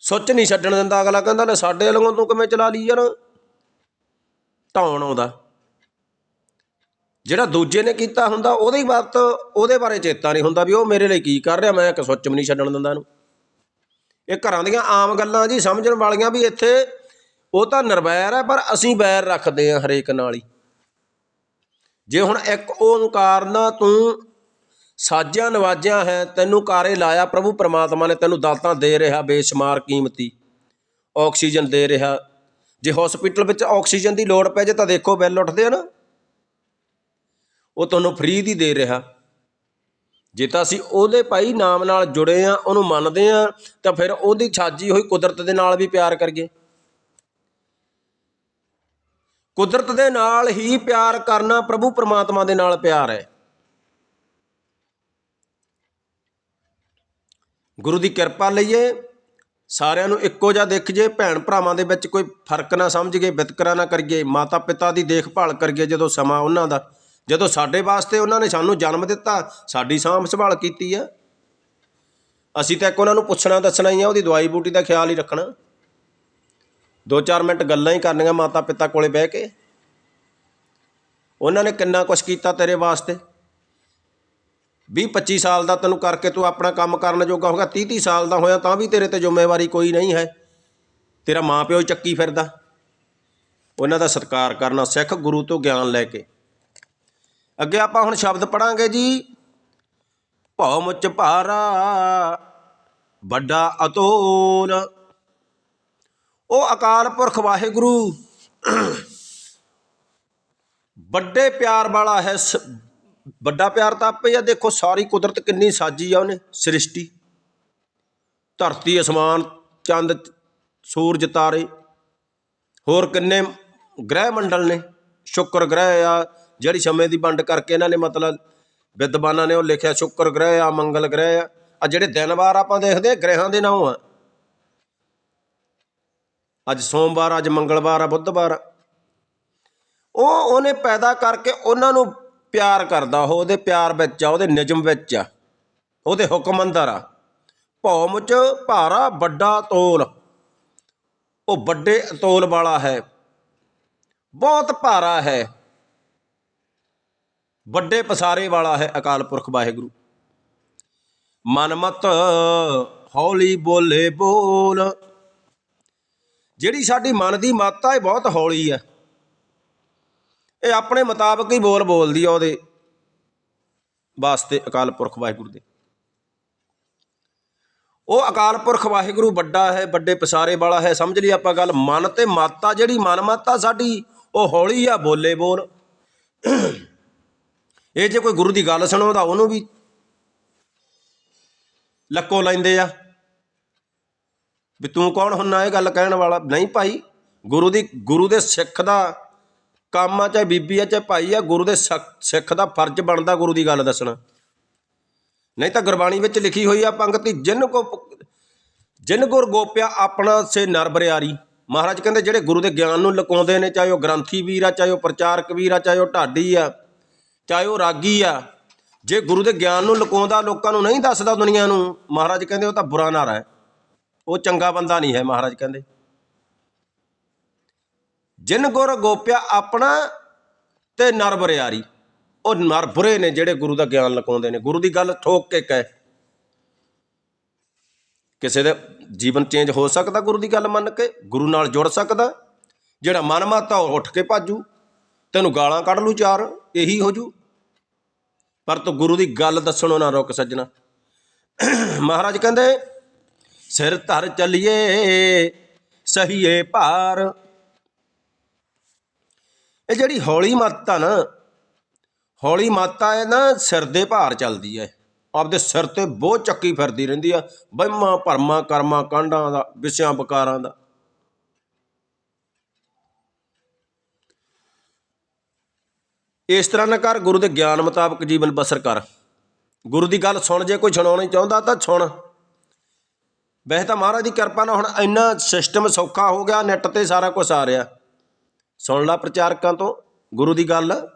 ਸੁੱਚ ਨਹੀਂ ਛੱਡਣ ਦਿੰਦਾ, ਅਗਲਾ ਕਹਿੰਦਾ, ਲੈ ਸਾਡੇ ਵੱਲੋਂ ਤੂੰ ਕਿਵੇਂ ਚਲਾ ਲਈ ਯਾਰ? ਢਾਉਣ ਆਉਂਦਾ। ਜਿਹੜਾ ਦੂਜੇ ਨੇ ਕੀਤਾ ਹੁੰਦਾ, ਉਹਦੇ ਹੀ ਵਕਤ ਉਹਦੇ ਬਾਰੇ ਚੇਤਾ ਨਹੀਂ ਹੁੰਦਾ ਵੀ ਉਹ ਮੇਰੇ ਲਈ ਕੀ ਕਰ ਰਿਹਾ, ਮੈਂ ਇੱਕ ਸੁੱਚ ਨਹੀਂ ਛੱਡਣ ਦਿੰਦਾ ਇਹਨੂੰ। ਇਹ ਘਰਾਂ ਦੀਆਂ ਆਮ ਗੱਲਾਂ ਜੀ ਸਮਝਣ ਵਾਲੀਆਂ ਵੀ ਇੱਥੇ ਉਹ ਤਾਂ ਨਿਰਵੈਰ ਹੈ, ਪਰ ਅਸੀਂ ਵੈਰ ਰੱਖਦੇ ਹਾਂ ਹਰੇਕ ਨਾਲ ਹੀ। ਜੇ ਹੁਣ ਇੱਕ ਓੰਕਾਰ ਨਾ ਤੂੰ ਸਾਜਿਆ ਨਵਾਜਿਆ ਹੈ, ਤੈਨੂੰ ਕਾਰੇ ਲਾਇਆ ਪ੍ਰਭੂ ਪਰਮਾਤਮਾ ਨੇ, ਤੈਨੂੰ ਦਾਤਾਂ ਦੇ ਰਿਹਾ ਬੇਸ਼ੁਮਾਰ ਕੀਮਤੀ, ਆਕਸੀਜਨ ਦੇ ਰਿਹਾ। ਜੇ ਹਸਪੀਟਲ ਵਿੱਚ ਆਕਸੀਜਨ ਦੀ ਲੋੜ ਪੈ ਜੇ ਤਾਂ ਦੇਖੋ ਬਿੱਲ ਉੱਠਦੇ ਆ ਨਾ। ਉਹ ਤੁਹਾਨੂੰ ਫ੍ਰੀ ਦੀ ਦੇ ਰਿਹਾ। ਜੇ ਤਾਂ ਅਸੀਂ ਉਹਦੇ ਭਾਈ ਨਾਮ ਨਾਲ ਜੁੜੇ ਆ ਉਹਨੂੰ ਮੰਨਦੇ ਆ ਤਾਂ ਫਿਰ ਉਹਦੀ ਛਾਜੀ ਹੋਈ ਕੁਦਰਤ ਦੇ ਨਾਲ ਵੀ ਪਿਆਰ ਕਰੀਏ। ਕੁਦਰਤ ਦੇ ਨਾਲ ਹੀ ਪਿਆਰ ਕਰਨਾ ਪ੍ਰਭੂ ਪਰਮਾਤਮਾ ਦੇ ਨਾਲ ਪਿਆਰ ਹੈ। ਗੁਰੂ ਦੀ ਕਿਰਪਾ ਲਈਏ, ਸਾਰਿਆਂ ਨੂੰ ਇੱਕੋ ਜਿਹਾ ਦੇਖ ਜੇ, ਭੈਣ ਭਰਾਵਾਂ ਦੇ ਵਿੱਚ ਕੋਈ ਫ਼ਰਕ ਨਾ ਸਮਝ ਗਏ ਵਿਤਕਰਾ ਨਾ ਕਰੀਏ ਮਾਤਾ ਪਿਤਾ ਦੀ ਦੇਖਭਾਲ ਕਰੀਏ ਜਦੋਂ ਸਮਾਂ ਉਹਨਾਂ ਦਾ। ਜਦੋਂ ਸਾਡੇ ਵਾਸਤੇ ਉਹਨਾਂ ਨੇ ਸਾਨੂੰ ਜਨਮ ਦਿੱਤਾ, ਸਾਡੀ ਸਾਂਭ ਸੰਭਾਲ ਕੀਤੀ ਆ। ਅਸੀਂ ਤਾਂ ਇੱਕ ਉਹਨਾਂ ਨੂੰ ਪੁੱਛਣਾ ਦੱਸਣਾ ਹੀ ਆ, ਉਹਦੀ ਦਵਾਈ ਬੂਟੀ ਦਾ ਖਿਆਲ ਹੀ ਰੱਖਣਾ। ਦੋ ਚਾਰ ਮਿੰਟ ਗੱਲਾਂ ਹੀ ਕਰਨੀਆਂ ਮਾਤਾ ਪਿਤਾ ਕੋਲੇ ਬਹਿ ਕੇ। ਉਹਨਾਂ ਨੇ ਕਿੰਨਾ ਕੁਛ ਕੀਤਾ ਤੇਰੇ ਵਾਸਤੇ। 20 25 ਸਾਲ ਦਾ ਤੈਨੂੰ ਕਰਕੇ ਤੂੰ ਆਪਣਾ ਕੰਮ ਕਰਨ ਜੋਗਾ ਹੋਗਾ 30 30 ਸਾਲ ਦਾ ਹੋਇਆ ਤਾਂ ਵੀ ਤੇਰੇ ਤੇ ਜ਼ਿੰਮੇਵਾਰੀ ਕੋਈ ਨਹੀਂ ਹੈ। ਤੇਰਾ ਮਾਂ ਪਿਓ ਚੱਕੀ ਫਿਰਦਾ। ਉਹਨਾਂ ਦਾ ਸਤਿਕਾਰ ਕਰਨਾ ਸਿੱਖ ਗੁਰੂ ਤੋਂ ਗਿਆਨ ਲੈ ਕੇ। ਅੱਗੇ ਆਪਾਂ ਹੁਣ ਸ਼ਬਦ ਪੜਾਂਗੇ ਜੀ। ਭਉ ਮੁੱਚ ਭਾਰਾ, ਵੱਡਾ ਅਤੋਲ। ਉਹ ਅਕਾਲ ਪੁਰਖ ਵਾਹਿਗੁਰੂ। ਵੱਡੇ ਪਿਆਰ ਵਾਲਾ ਹੈ ਸ- ਵੱਡਾ ਪਿਆਰ ਤਾਂ ਆਪੇ ਆ। ਦੇਖੋ ਸਾਰੀ ਕੁਦਰਤ ਕਿੰਨੀ ਸਾਜੀ ਆ ਉਹਨੇ, ਸ੍ਰਿਸ਼ਟੀ। ਧਰਤੀ, ਅਸਮਾਨ, ਚੰਦ, ਸੂਰਜ, ਤਾਰੇ। ਹੋਰ ਕਿੰਨੇ ਗ੍ਰਹਿ ਮੰਡਲ ਨੇ। ਸ਼ੁੱਕਰ ਗ੍ਰਹਿ ਆ ਜਿਹੜੀ ਸਮੇਂ ਦੀ ਵੰਡ ਕਰਕੇ ਇਹਨਾਂ ਨੇ ਮਤਲਬ ਵਿਦਵਾਨਾਂ ਨੇ ਉਹ ਲਿਖਿਆ, ਸ਼ੁੱਕਰ ਗ੍ਰਹਿ ਆ, ਮੰਗਲ ਗ੍ਰਹਿ ਆ। ਆ ਜਿਹੜੇ ਦਿਨ ਵਾਰ ਆਪਾਂ ਦੇਖਦੇ ਆ, ਗ੍ਰਹਿਾਂ ਦੇ ਨਾਮ ਆ। ਅੱਜ ਸੋਮਵਾਰ, ਅੱਜ ਮੰਗਲਵਾਰ ਆ, ਬੁੱਧਵਾਰ ਆ। ਉਹ ਉਹਨੇ ਪੈਦਾ ਕਰਕੇ ਉਹਨਾਂ ਨੂੰ ਪਿਆਰ ਕਰਦਾ, ਉਹ ਉਹਦੇ ਪਿਆਰ ਵਿੱਚ ਆ, ਉਹਦੇ ਨਿਯਮ ਵਿੱਚ ਆ। ਉਹਦੇ ਹੁਕਮ ਅੰਦਰ ਆ। ਭੌਮ ਚ ਭਾਰਾ ਵੱਡਾ ਤੋਲ। ਉਹ ਵੱਡੇ ਤੋਲ ਵਾਲਾ ਹੈ। ਬਹੁਤ ਭਾਰਾ ਹੈ। ਵੱਡੇ ਪਸਾਰੇ ਵਾਲਾ ਹੈ ਅਕਾਲ ਪੁਰਖ ਵਾਹਿਗੁਰੂ। ਮਨਮਤ ਹੌਲੀ ਬੋਲੇ ਬੋਲ। ਜਿਹੜੀ ਸਾਡੀ ਮਨ ਦੀ ਮਾਤਾ ਇਹ ਬਹੁਤ ਹੌਲੀ ਹੈ ਇਹ ਆਪਣੇ ਮੁਤਾਬਕ ਹੀ ਬੋਲ ਬੋਲਦੀ ਆ ਉਹਦੇ ਵਾਸਤੇ ਅਕਾਲ ਪੁਰਖ ਵਾਹਿਗੁਰੂ ਦੇ। ਉਹ ਅਕਾਲ ਪੁਰਖ ਵਾਹਿਗੁਰੂ ਵੱਡਾ ਹੈ, ਵੱਡੇ ਪਸਾਰੇ ਵਾਲਾ ਹੈ। ਸਮਝ ਲਈ ਆਪਾਂ ਗੱਲ, ਮਨ ਤੇ ਮਾਤਾ ਜਿਹੜੀ ਮਨ ਮਾਤਾ ਸਾਡੀ, ਉਹ ਹੌਲੀ ਆ, ਬੋਲੇ ਬੋਲ। ਇਹ ਜੇ ਕੋਈ ਗੁਰੂ ਦੀ ਗੱਲ ਸੁਣਾਉਂਦਾ, ਉਹਨੂੰ ਵੀ ਲੱਕੋ ਲੈਂਦੇ ਆ। ਵੀ ਤੂੰ ਕੌਣ ਹੁੰਨਾ ਇਹ ਗੱਲ ਕਹਿਣ ਵਾਲਾ? ਨਹੀਂ ਭਾਈ, ਗੁਰੂ ਦੀ, ਗੁਰੂ ਦੇ ਸਿੱਖ ਦਾ ਕੰਮ ਆ, ਚਾਹੇ ਬੀਬੀ ਆ, ਚਾਹੇ ਭਾਈ ਆ, ਗੁਰੂ ਦੇ ਸਿੱਖ ਦਾ ਫਰਜ਼ ਬਣਦਾ ਗੁਰੂ ਦੀ ਗੱਲ ਦੱਸਣਾ। ਨਹੀਂ ਤਾਂ ਗੁਰਬਾਣੀ ਵਿੱਚ ਲਿਖੀ ਹੋਈ ਆ ਪੰਕਤੀ, ਜਿਨ ਕੋ ਜਿਨ ਗੁਰ ਗੋਪਿਆ ਆਪਣਾ ਸੇ ਨਰ ਬਰਿਆਰੀ। ਮਹਾਰਾਜ ਕਹਿੰਦੇ ਜਿਹੜੇ ਗੁਰੂ ਦੇ ਗਿਆਨ ਨੂੰ ਲੁਕਾਉਂਦੇ ਨੇ, ਚਾਹੇ ਉਹ ਗ੍ਰੰਥੀ ਵੀਰ ਆ, ਚਾਹੇ ਉਹ ਪ੍ਰਚਾਰਕ ਵੀਰ ਆ, ਚਾਹੇ ਉਹ ਢਾਡੀ ਆ ਚਾਹੇ ਉਹ ਰਾਗੀ ਆ, ਜੇ ਗੁਰੂ ਦੇ ਗਿਆਨ ਨੂੰ ਲੁਕਾਉਂਦਾ, ਲੋਕਾਂ ਨੂੰ ਨਹੀਂ ਦੱਸਦਾ ਦੁਨੀਆ ਨੂੰ, ਮਹਾਰਾਜ ਕਹਿੰਦੇ ਉਹ ਤਾਂ ਬੁਰਾ ਨਾਰਾ ਹੈ। ਉਹ ਚੰਗਾ ਬੰਦਾ ਨਹੀਂ ਹੈ, ਮਹਾਰਾਜ ਕਹਿੰਦੇ। ਜਿਨ ਗੁਰ ਗੋਪਿਆ ਆਪਣਾ ਤੇ ਨਰ ਬਰਿਆਰੀ, ਉਹ ਨਰ ਬੁਰੇ ਨੇ ਜਿਹੜੇ ਗੁਰੂ ਦਾ ਗਿਆਨ ਲੁਕਾਉਂਦੇ ਨੇ। ਗੁਰੂ ਦੀ ਗੱਲ ਠੋਕ ਕੇ ਕਹੇ। ਕਿਸੇ ਦਾ ਜੀਵਨ ਚੇਂਜ ਹੋ ਸਕਦਾ ਗੁਰੂ ਦੀ ਗੱਲ ਮੰਨ ਕੇ, ਗੁਰੂ ਨਾਲ ਜੁੜ ਸਕਦਾ, ਜਿਹੜਾ ਮਨ ਮਾਤਾ ਉਹ ਉੱਠ ਕੇ ਭਾਜੂ, ਤੈਨੂੰ ਗਾਲਾਂ ਕੱਢ ਲੂ ਚਾਰ, ਇਹੀ ਹੋ ਜੂ। ਪਰ ਤੂੰ ਗੁਰੂ ਦੀ ਗੱਲ ਦੱਸਣੋਂ ਨਾ ਰੁਕ ਸੱਜਣਾ। ਮਹਾਰਾਜ ਕਹਿੰਦੇ, ਸਿਰ ਧਰ ਚੱਲੀਏ, ਸਹੀਏ ਭਾਰ। ਇਹ ਜਿਹੜੀ ਹੌਲੀ ਮਾਤਾ ਨਾ, ਹੌਲੀ ਮਾਤਾ ਹੈ ਨਾ ਸਿਰ ਦੇ ਭਾਰ ਚੱਲਦੀ ਹੈ ਆਪਦੇ ਸਿਰ ਤੇ ਬਹੁਤ ਚੱਕੀ ਫਿਰਦੀ ਰਹਿੰਦੀ ਆ, ਵਹਿਮਾਂ ਭਰਮਾਂ ਕਰਮਾਂ ਕਾਂਡਾਂ ਦਾ, ਵਿਸ਼ਿਆਂ ਬਕਾਰਾਂ ਦਾ। ਇਸ ਤਰ੍ਹਾਂ ਨਾ ਕਰ, ਗੁਰੂ ਦੇ ਗਿਆਨ ਮੁਤਾਬਕ ਜੀਵਨ ਬਸਰ ਕਰ। ਗੁਰੂ ਦੀ ਗੱਲ ਸੁਣ, ਜੇ ਕੋਈ ਸੁਣਾਉਣੀ ਚਾਹੁੰਦਾ ਤਾਂ ਸੁਣ। ਵੈਸੇ ਤਾਂ ਮਹਾਰਾਜ ਦੀ ਕਿਰਪਾ ਨਾਲ ਹੁਣ ਇੰਨਾ ਸਿਸਟਮ ਸੌਖਾ ਹੋ ਗਿਆ ਨੈੱਟ ਤੇ ਸਾਰਾ ਕੁਝ ਆ ਰਿਹਾ। ਸੁਣ ਲੈ ਪ੍ਰਚਾਰਕਾਂ ਤੋਂ, ਗੁਰੂ ਦੀ ਗੱਲ।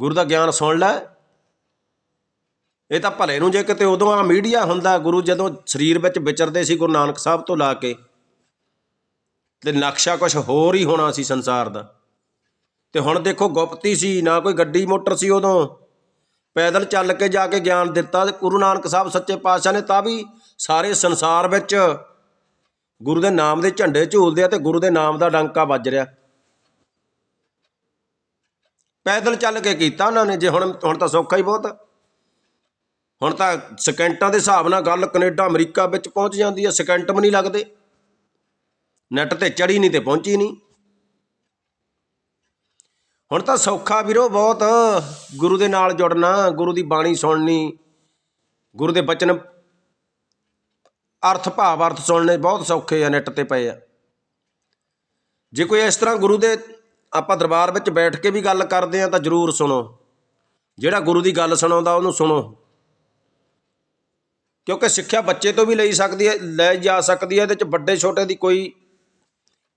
ਗੁਰੂ ਦਾ ਗਿਆਨ ਸੁਣ ਲੈ। ਇਹ ਤਾਂ ਭਲੇ ਨੂੰ ਜੇ ਕਿਤੇ ਉਦੋਂ ਆ ਮੀਡੀਆ ਹੁੰਦਾ, ਗੁਰੂ ਜਦੋਂ ਸਰੀਰ ਵਿੱਚ ਵਿਚਰਦੇ ਸੀ ਗੁਰੂ ਨਾਨਕ ਸਾਹਿਬ ਤੋਂ ਲਾ ਕੇ, ਤੇ ਨਕਸ਼ਾ ਕੁਝ ਹੋਰ ਹੀ ਹੋਣਾ ਸੀ ਸੰਸਾਰ ਦਾ। ਤੇ ਹੁਣ ਦੇਖੋ ਗੁਪਤੀ ਸੀ, ਨਾ ਕੋਈ ਗੱਡੀ ਮੋਟਰ ਸੀ ਉਦੋਂ। ਪੈਦਲ ਚੱਲ ਕੇ ਜਾ ਕੇ ਗਿਆਨ ਦਿੱਤਾ ਤੇ ਗੁਰੂ ਨਾਨਕ ਸਾਹਿਬ ਸੱਚੇ ਪਾਤਸ਼ਾਹ ਨੇ ਤਾਂ ਵੀ ਸਾਰੇ ਸੰਸਾਰ ਵਿੱਚ ਗੁਰੂ ਦੇ ਨਾਮ ਦੇ ਝੰਡੇ ਝੂਲਦੇ ਆ ਤੇ ਗੁਰੂ ਦੇ ਨਾਮ ਦਾ ਡੰਕਾ ਵੱਜ ਰਿਹਾ। ਪੈਦਲ ਚੱਲ ਕੇ ਕੀਤਾ ਉਹਨਾਂ ਨੇ, ਜੇ ਹੁਣ ਹੁਣ ਤਾਂ ਸੌਖਾ ਹੀ ਬਹੁਤ। ਹੁਣ ਤਾਂ ਸਕਿੰਟਾਂ ਦੇ ਹਿਸਾਬ ਨਾਲ ਗੱਲ ਕੈਨੇਡਾ, ਅਮਰੀਕਾ ਵਿੱਚ ਪਹੁੰਚ ਜਾਂਦੀ ਹੈ ਸਕਿੰਟ ਵੀ ਨਹੀਂ ਲੱਗਦੇ। ਨੈਟ ਤੇ ਚੜੀ ਨਹੀਂ ਤੇ ਪਹੁੰਚੀ ਨਹੀਂ। ਹੁਣ ਤਾਂ ਸੌਖਾ ਵੀਰੋ ਬਹੁਤ। ਗੁਰੂ ਦੇ ਨਾਲ ਜੁੜਨਾ, ਗੁਰੂ ਦੀ ਬਾਣੀ ਸੁਣਨੀ, ਗੁਰੂ ਦੇ ਬਚਨ ਅਰਥ ਭਾਵ ਅਰਥ ਸੁਣਨੇ ਬਹੁਤ ਸੌਖੇ ਆ, ਨੈਟ ਤੇ ਪਏ ਆ। ਜੇ ਕੋਈ ਇਸ ਤਰ੍ਹਾਂ ਗੁਰੂ ਦੇ ਆਪਾਂ ਦਰਬਾਰ ਵਿੱਚ ਬੈਠ ਕੇ ਵੀ ਗੱਲ ਕਰਦੇ ਆ ਤਾਂ ਜਰੂਰ ਸੁਣੋ। ਜਿਹੜਾ ਗੁਰੂ ਦੀ ਗੱਲ ਸੁਣਾਉਂਦਾ ਉਹਨੂੰ ਸੁਣੋ। ਕਿਉਂਕਿ ਸਿੱਖਿਆ ਬੱਚੇ ਤੋਂ ਵੀ ਲਈ ਸਕਦੀ ਹੈ, ਲੈ ਜਾ ਸਕਦੀ ਹੈ, ਇਹਦੇ ਚ ਵੱਡੇ ਛੋਟੇ ਦੀ ਕੋਈ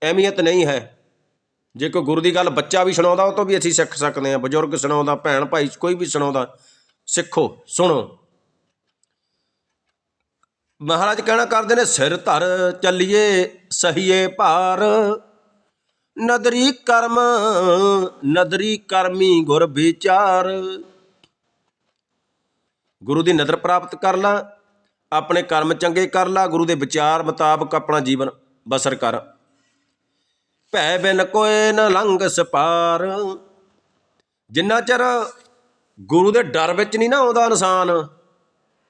ਅਹਿਮੀਅਤ ਨਹੀਂ ਹੈ। ਜੇ ਕੋਈ ਗੁਰੂ ਦੀ ਗੱਲ ਬੱਚਾ ਵੀ ਸੁਣਾਉਂਦਾ, ਉਹ ਤੋਂ ਵੀ ਅਸੀਂ ਸਿੱਖ ਸਕਦੇ ਹਾਂ। ਬਜ਼ੁਰਗ ਸੁਣਾਉਂਦਾ, ਭੈਣ ਭਾਈ ਕੋਈ ਵੀ ਸੁਣਾਉਂਦਾ, ਸਿੱਖੋ, ਸੁਣੋ। ਮਹਾਰਾਜ ਕਹਿਣਾ ਕਰਦੇ ਨੇ, ਸਿਰ ਧਰ ਚੱਲੀਏ, ਸਹੀਏ ਭਾਰ। ਨਦਰੀ ਕਰਮ, ਨਦਰੀ ਕਰਮੀ ਗੁਰ ਵਿਚਾਰ। ਗੁਰੂ ਦੀ ਨਦਰ ਪ੍ਰਾਪਤ ਕਰ ਲਾ, ਆਪਣੇ ਕਰਮ ਚੰਗੇ ਕਰ ਲਾ, ਗੁਰੂ ਦੇ ਵਿਚਾਰ ਮੁਤਾਬਕ ਆਪਣਾ ਜੀਵਨ ਬਸਰ ਕਰ। ਭੈ ਬਿਨ ਕੋਏ ਨ ਲੰਘ ਸਪਾਰ। ਜਿੰਨਾ ਚਿਰ ਗੁਰੂ ਦੇ ਡਰ ਵਿੱਚ ਨਹੀਂ ਨਾ ਆਉਂਦਾ ਇਨਸਾਨ,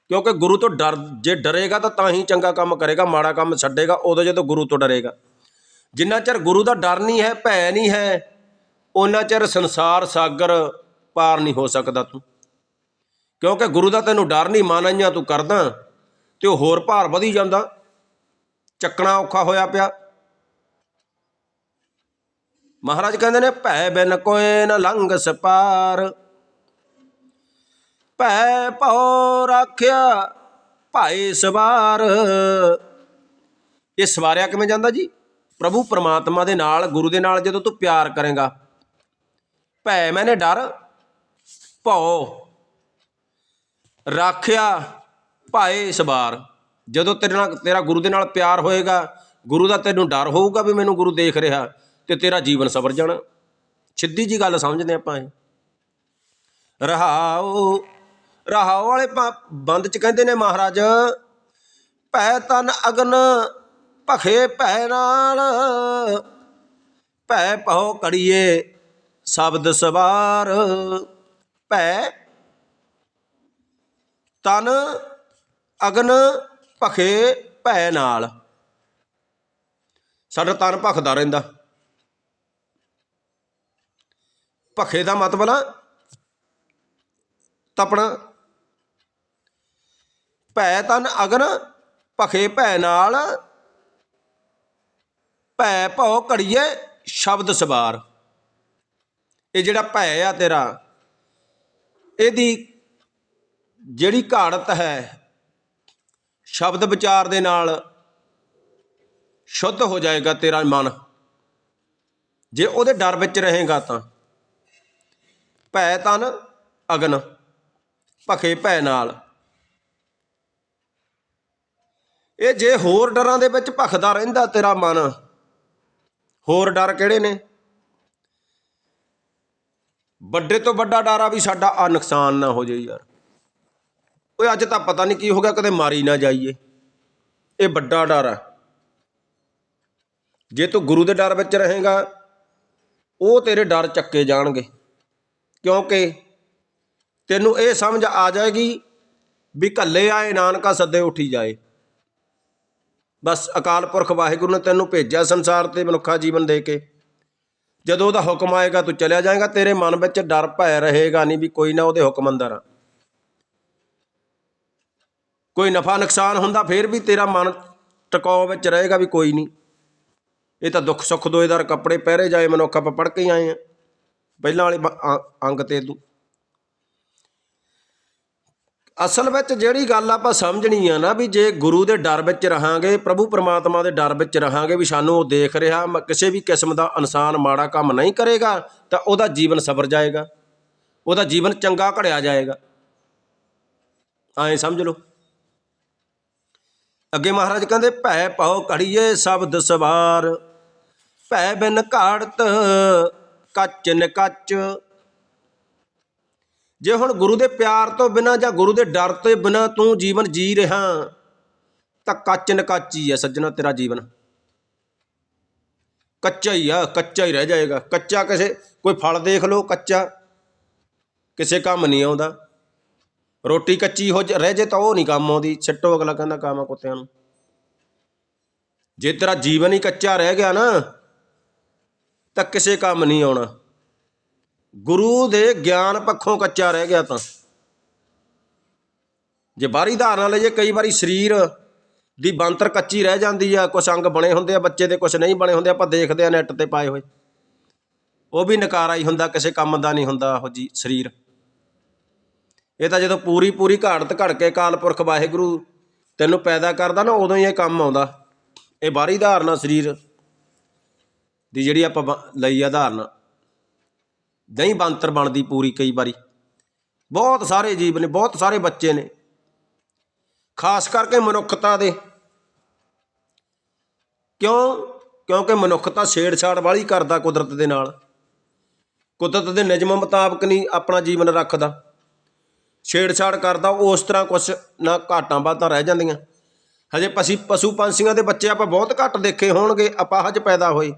ਕਿਉਂਕਿ ਗੁਰੂ ਤੋਂ ਡਰ, ਜੇ ਡਰੇਗਾ ਤਾਂ ਤਾਂ ਹੀ ਚੰਗਾ ਕੰਮ ਕਰੇਗਾ, ਮਾੜਾ ਕੰਮ ਛੱਡੇਗਾ, ਉਦੋਂ ਜਦੋਂ ਗੁਰੂ ਤੋਂ ਡਰੇਗਾ। ਜਿੰਨਾ ਚਿਰ ਗੁਰੂ ਦਾ ਡਰ ਨਹੀਂ ਹੈ, ਭੈ ਨਹੀਂ ਹੈ ਉਹਨਾਂ ਚਿਰ ਸੰਸਾਰ ਸਾਗਰ ਪਾਰ ਨਹੀਂ ਹੋ ਸਕਦਾ ਤੂੰ। ਕਿਉਂਕਿ ਗੁਰੂ ਦਾ ਤੈਨੂੰ ਡਰ ਨਹੀਂ, ਮਾਨਾਈਆਂ ਤੂੰ ਕਰਦਾ, ਤੇ ਉਹ ਹੋਰ ਭਾਰ ਵਧੀ ਜਾਂਦਾ। ਚੱਕਣਾ ਔਖਾ ਹੋਇਆ ਪਿਆ। ਮਹਾਰਾਜ ਕਹਿੰਦੇ ਨੇ, ਭੈ ਬਿਨ ਕੋਏ ਨ ਲੰਘ ਸਪਾਰ। ਭੈ ਭਉ ਰਾਖਿਆ ਭਾਏ ਸਵਾਰ। ਇਹ ਸਵਾਰਿਆ ਕਿਵੇਂ ਜਾਂਦਾ ਜੀ? ਪ੍ਰਭੂ ਪਰਮਾਤਮਾ ਦੇ ਨਾਲ, ਗੁਰੂ ਦੇ ਨਾਲ ਜਦੋਂ ਤੂੰ ਪਿਆਰ ਕਰੇਗਾ। ਭੈ ਮੈਨੇ ਡਰ, ਭਉ ਰਾਖਿਆ ਭਾਏ ਸਵਾਰ। ਜਦੋਂ ਤੇਰੇ ਨਾਲ, ਤੇਰਾ ਗੁਰੂ ਦੇ ਨਾਲ ਪਿਆਰ ਹੋਏਗਾ, ਗੁਰੂ ਦਾ ਤੈਨੂੰ ਡਰ ਹੋਊਗਾ ਵੀ ਮੈਨੂੰ ਗੁਰੂ ਦੇਖ ਰਿਹਾ। ਤੇ ਤੇਰਾ ਜੀਵਨ ਸਵਰ ਜਾਣਾ। ਸਿੱਧੀ ਜੀ ਗੱਲ ਸਮਝਦੇ ਆਪਾਂ ਇਹ। ਰਹਾਉ ਰਹਾਉ ਵਾਲੇ ਪਾ- ਬੰਦ ਚ ਕਹਿੰਦੇ ਨੇ ਮਹਾਰਾਜ, ਭੈ ਤਨ ਅਗਨ ਭਖੇ ਭੈ ਨਾਲ। ਭੈ ਪਹੋ ਕੜੀਏ ਸ਼ਬਦ ਸਵਾਰ। ਭੈ ਤਨ ਅਗਨ ਭਖੇ ਭੈ ਨਾਲ। ਸਾਡਾ ਤਨ ਭਖਦਾ ਰਹਿੰਦਾ। ਭਖੇ ਦਾ ਮਤਲਬ ਆ ਤਪਣਾ। ਭੈ ਤਨ ਅਗਨ, ਭਖੇ ਭੈ ਨਾਲ। ਭੈ ਭਉ ਘੜੀਏ ਸ਼ਬਦ ਸਵਾਰ। ਇਹ ਜਿਹੜਾ ਭੈ ਆ ਤੇਰਾ, ਇਹਦੀ ਜਿਹੜੀ ਘਾੜਤ ਹੈ, ਸ਼ਬਦ ਵਿਚਾਰ ਦੇ ਨਾਲ ਸ਼ੁੱਧ ਹੋ ਜਾਏਗਾ ਤੇਰਾ ਮਨ। ਜੇ ਉਹਦੇ ਡਰ ਵਿੱਚ ਰਹੇਗਾ ਤਾਂ। ਭੈ ਤਨ ਅਗਨ, ਭਖੇ ਭੈ ਨਾਲ। ਇਹ ਜੇ ਹੋਰ ਡਰਾਂ ਦੇ ਵਿੱਚ ਭਖਦਾ ਰਹਿੰਦਾ ਤੇਰਾ ਮਨ, ਹੋਰ ਡਰ ਕਿਹੜੇ ਨੇ? ਵੱਡੇ ਤੋਂ ਵੱਡਾ ਡਰ ਆ ਵੀ ਸਾਡਾ ਆ ਨੁਕਸਾਨ ਨਾ ਹੋ ਜਾਏ ਯਾਰ। ਓਏ ਅੱਜ ਤਾਂ ਪਤਾ ਨਹੀਂ ਕੀ ਹੋ ਗਿਆ, ਕਦੇ ਮਾਰੀ ਨਾ ਜਾਈਏ। ਇਹ ਵੱਡਾ ਡਰ ਆ। ਜੇ ਤੂੰ ਗੁਰੂ ਦੇ ਡਰ ਵਿੱਚ ਰਹੇਗਾ, ਉਹ ਤੇਰੇ ਡਰ ਚੱਕੇ ਜਾਣਗੇ। ਕਿਉਂਕਿ ਤੈਨੂੰ ਇਹ ਸਮਝ ਆ ਜਾਏਗੀ ਵੀ ਕੱਲੇ ਆਏ ਨਾਨਕਾ ਸੱਦੇ ਉੱਠੀ ਜਾਏ। ਬਸ ਅਕਾਲ ਪੁਰਖ ਵਾਹਿਗੁਰੂ ਨੇ ਤੈਨੂੰ ਭੇਜਿਆ ਸੰਸਾਰ ਤੇ ਮਨੁੱਖਾ ਜੀਵਨ ਦੇ ਕੇ। ਜਦੋਂ ਉਹਦਾ ਹੁਕਮ ਆਏਗਾ ਤੂੰ ਚਲਿਆ ਜਾਏਗਾ, ਤੇਰੇ ਮਨ ਵਿੱਚ ਡਰ ਭੈ ਰਹੇਗਾ ਨਹੀਂ ਵੀ ਕੋਈ ਨਾ ਉਹਦੇ ਹੁਕਮ ਅੰਦਰ ਆ। ਕੋਈ ਨਫਾ ਨੁਕਸਾਨ ਹੁੰਦਾ ਫੇਰ ਵੀ ਤੇਰਾ ਮਨ ਟਿਕਾਉ ਵਿੱਚ ਰਹੇਗਾ ਵੀ ਕੋਈ ਨਹੀਂ। ਇਹ ਤਾਂ ਦੁੱਖ ਸੁੱਖ ਦੋਏਦਾਰ ਕੱਪੜੇ ਪਹਿਰੇ ਜਾਏ, ਮਨੁੱਖ ਆਪਾਂ ਪੜ ਕੇ ਆਏ ਆ ਪਹਿਲਾਂ ਵਾਲੇ ਅੰਗ ਤੇ ਤੂੰ। ਅਸਲ ਵਿੱਚ ਜਿਹੜੀ ਗੱਲ ਆਪਾਂ ਸਮਝਣੀ ਆ ਨਾ ਵੀ ਜੇ ਗੁਰੂ ਦੇ ਡਰ ਵਿੱਚ ਰਹਾਂਗੇ, ਪ੍ਰਭੂ ਪਰਮਾਤਮਾ ਦੇ ਡਰ ਵਿੱਚ ਰਹਾਂਗੇ ਵੀ ਸਾਨੂੰ ਉਹ ਦੇਖ ਰਿਹਾ, ਮ- ਕਿਸੇ ਵੀ ਕਿਸਮ ਦਾ ਇਨਸਾਨ ਮਾੜਾ ਕੰਮ ਨਹੀਂ ਕਰੇਗਾ, ਤਾਂ ਉਹਦਾ ਜੀਵਨ ਸਬਰ ਜਾਏਗਾ। ਉਹਦਾ ਜੀਵਨ ਚੰਗਾ ਘੜਿਆ ਜਾਏਗਾ। ਐਂ ਸਮਝ ਲਓ। ਅੱਗੇ ਮਹਾਰਾਜ ਕਹਿੰਦੇ, ਭੈ ਪਾਉ ਘੜੀਏ ਸ਼ਬਦ ਸਵਾਰ, ਭੈ ਬਿਨ ਘਾੜਤ ਕੱਚ। ਨ ਜੇ ਹੁਣ ਗੁਰੂ ਦੇ ਪਿਆਰ ਤੋਂ ਬਿਨਾ ਜਾਂ ਗੁਰੂ ਦੇ ਡਰ ਤੋਂ ਬਿਨਾ ਤੂੰ ਜੀਵਨ ਜੀ ਰਿਹਾ, ਤਾਂ ਕੱਚ ਨ ਹੀ ਹੈ ਸੱਜਣਾ ਤੇਰਾ ਜੀਵਨ। ਕੱਚਾ ਹੀ ਆ, ਕੱਚਾ ਹੀ ਰਹਿ ਜਾਏਗਾ। ਕੱਚਾ ਕਿਸੇ, ਕੋਈ ਫਲ ਦੇਖ ਲਓ, ਕੱਚਾ। ਕਿਸੇ ਕੰਮ ਨਹੀਂ ਆਉਂਦਾ। ਰੋਟੀ ਕੱਚੀ ਹੋ ਜ- ਰਹਿ ਜੇ ਤਾਂ ਉਹ ਨਹੀਂ ਕੰਮ ਆਉਂਦੀ। ਛੱਟੋ ਅਗਲਾ ਕਹਿੰਦਾ ਕਾਮਾ ਕੁੱਤਿਆਂ ਨੂੰ। ਜੇ ਤੇਰਾ ਜੀਵਨ ਹੀ ਕੱਚਾ ਰਹਿ ਗਿਆ ਨਾ ਤਾਂ ਕਿਸੇ ਕੰਮ ਨਹੀਂ ਆਉਣਾ। ਗੁਰੂ ਦੇ ਗਿਆਨ ਪੱਖੋਂ ਕੱਚਾ ਰਹਿ ਗਿਆ ਤਾਂ। ਜੇ ਬਾਹਰੀ ਧਾਰਨਾ ਲਈਏ ਕਈ ਵਾਰੀ ਸਰੀਰ ਦੀ ਬੰਤਰ ਕੱਚੀ ਰਹਿ ਜਾਂਦੀ ਆ, ਕੁਛ ਅੰਗ ਬਣੇ ਹੁੰਦੇ ਆ, ਬੱਚੇ ਦੇ ਕੁਛ ਨਹੀਂ ਬਣੇ ਹੁੰਦੇ, ਆਪਾਂ ਦੇਖਦੇ ਆ ਨੈੱਟ ਤੇ ਪਾਏ ਹੋਏ। ਉਹ ਵੀ ਨਕਾਰਾ ਹੀ ਹੁੰਦਾ, ਕਿਸੇ ਕੰਮ ਦਾ ਨਹੀਂ ਹੁੰਦਾ ਉਹ ਜੀ ਸਰੀਰ। ਇਹ ਤਾਂ ਜਦੋਂ ਪੂਰੀ ਪੂਰੀ ਘਾੜਤ ਘੜ ਕੇ ਕਾਲ ਪੁਰਖ ਵਾਹਿਗੁਰੂ ਤੈਨੂੰ ਪੈਦਾ ਕਰਦਾ ਨਾ, ਉਦੋਂ ਹੀ ਇਹ ਕੰਮ ਆਉਂਦਾ। ਇਹ ਬਾਹਰੀ ਧਾਰਨਾ ਸਰੀਰ ਦੀ ਜਿਹੜੀ ਆਪਾਂ ਬ- ਲਈ ਆ ਧਾਰਨਾ। ਦਹੀਂ ਬੰਤਰ ਬਣਦੀ ਪੂਰੀ ਕਈ ਵਾਰੀ। ਬਹੁਤ ਸਾਰੇ ਜੀਵ ਨੇ, ਬਹੁਤ ਸਾਰੇ ਬੱਚੇ ਨੇ। ਖਾਸ ਕਰਕੇ ਮਨੁੱਖਤਾ ਦੇ। ਕਿਉਂ? ਕਿਉਂਕਿ ਮਨੁੱਖਤਾ ਛੇੜਛਾੜ ਵਾਲੀ ਕਰਦਾ ਕੁਦਰਤ ਦੇ ਨਾਲ। ਕੁਦਰਤ ਦੇ ਨਿਯਮ ਮੁਤਾਬਕ ਨਹੀਂ ਆਪਣਾ ਜੀਵਨ ਰੱਖਦਾ। ਛੇੜਛਾੜ ਕਰਦਾ, ਉਸ ਤਰ੍ਹਾਂ ਕੁਛ ਨਾ ਘਾਟਾਂ ਬਾਤਾਂ ਰਹਿ ਜਾਂਦੀਆਂ। ਹਜੇ ਪਸ਼ੀ ਪਸ਼ੂ ਪੰਛੀਆਂ ਦੇ ਬੱਚੇ ਆਪਾਂ ਬਹੁਤ ਘੱਟ ਦੇਖੇ ਹੋਣਗੇ ਅਪਾਹਜ ਪੈਦਾ ਹੋਏ।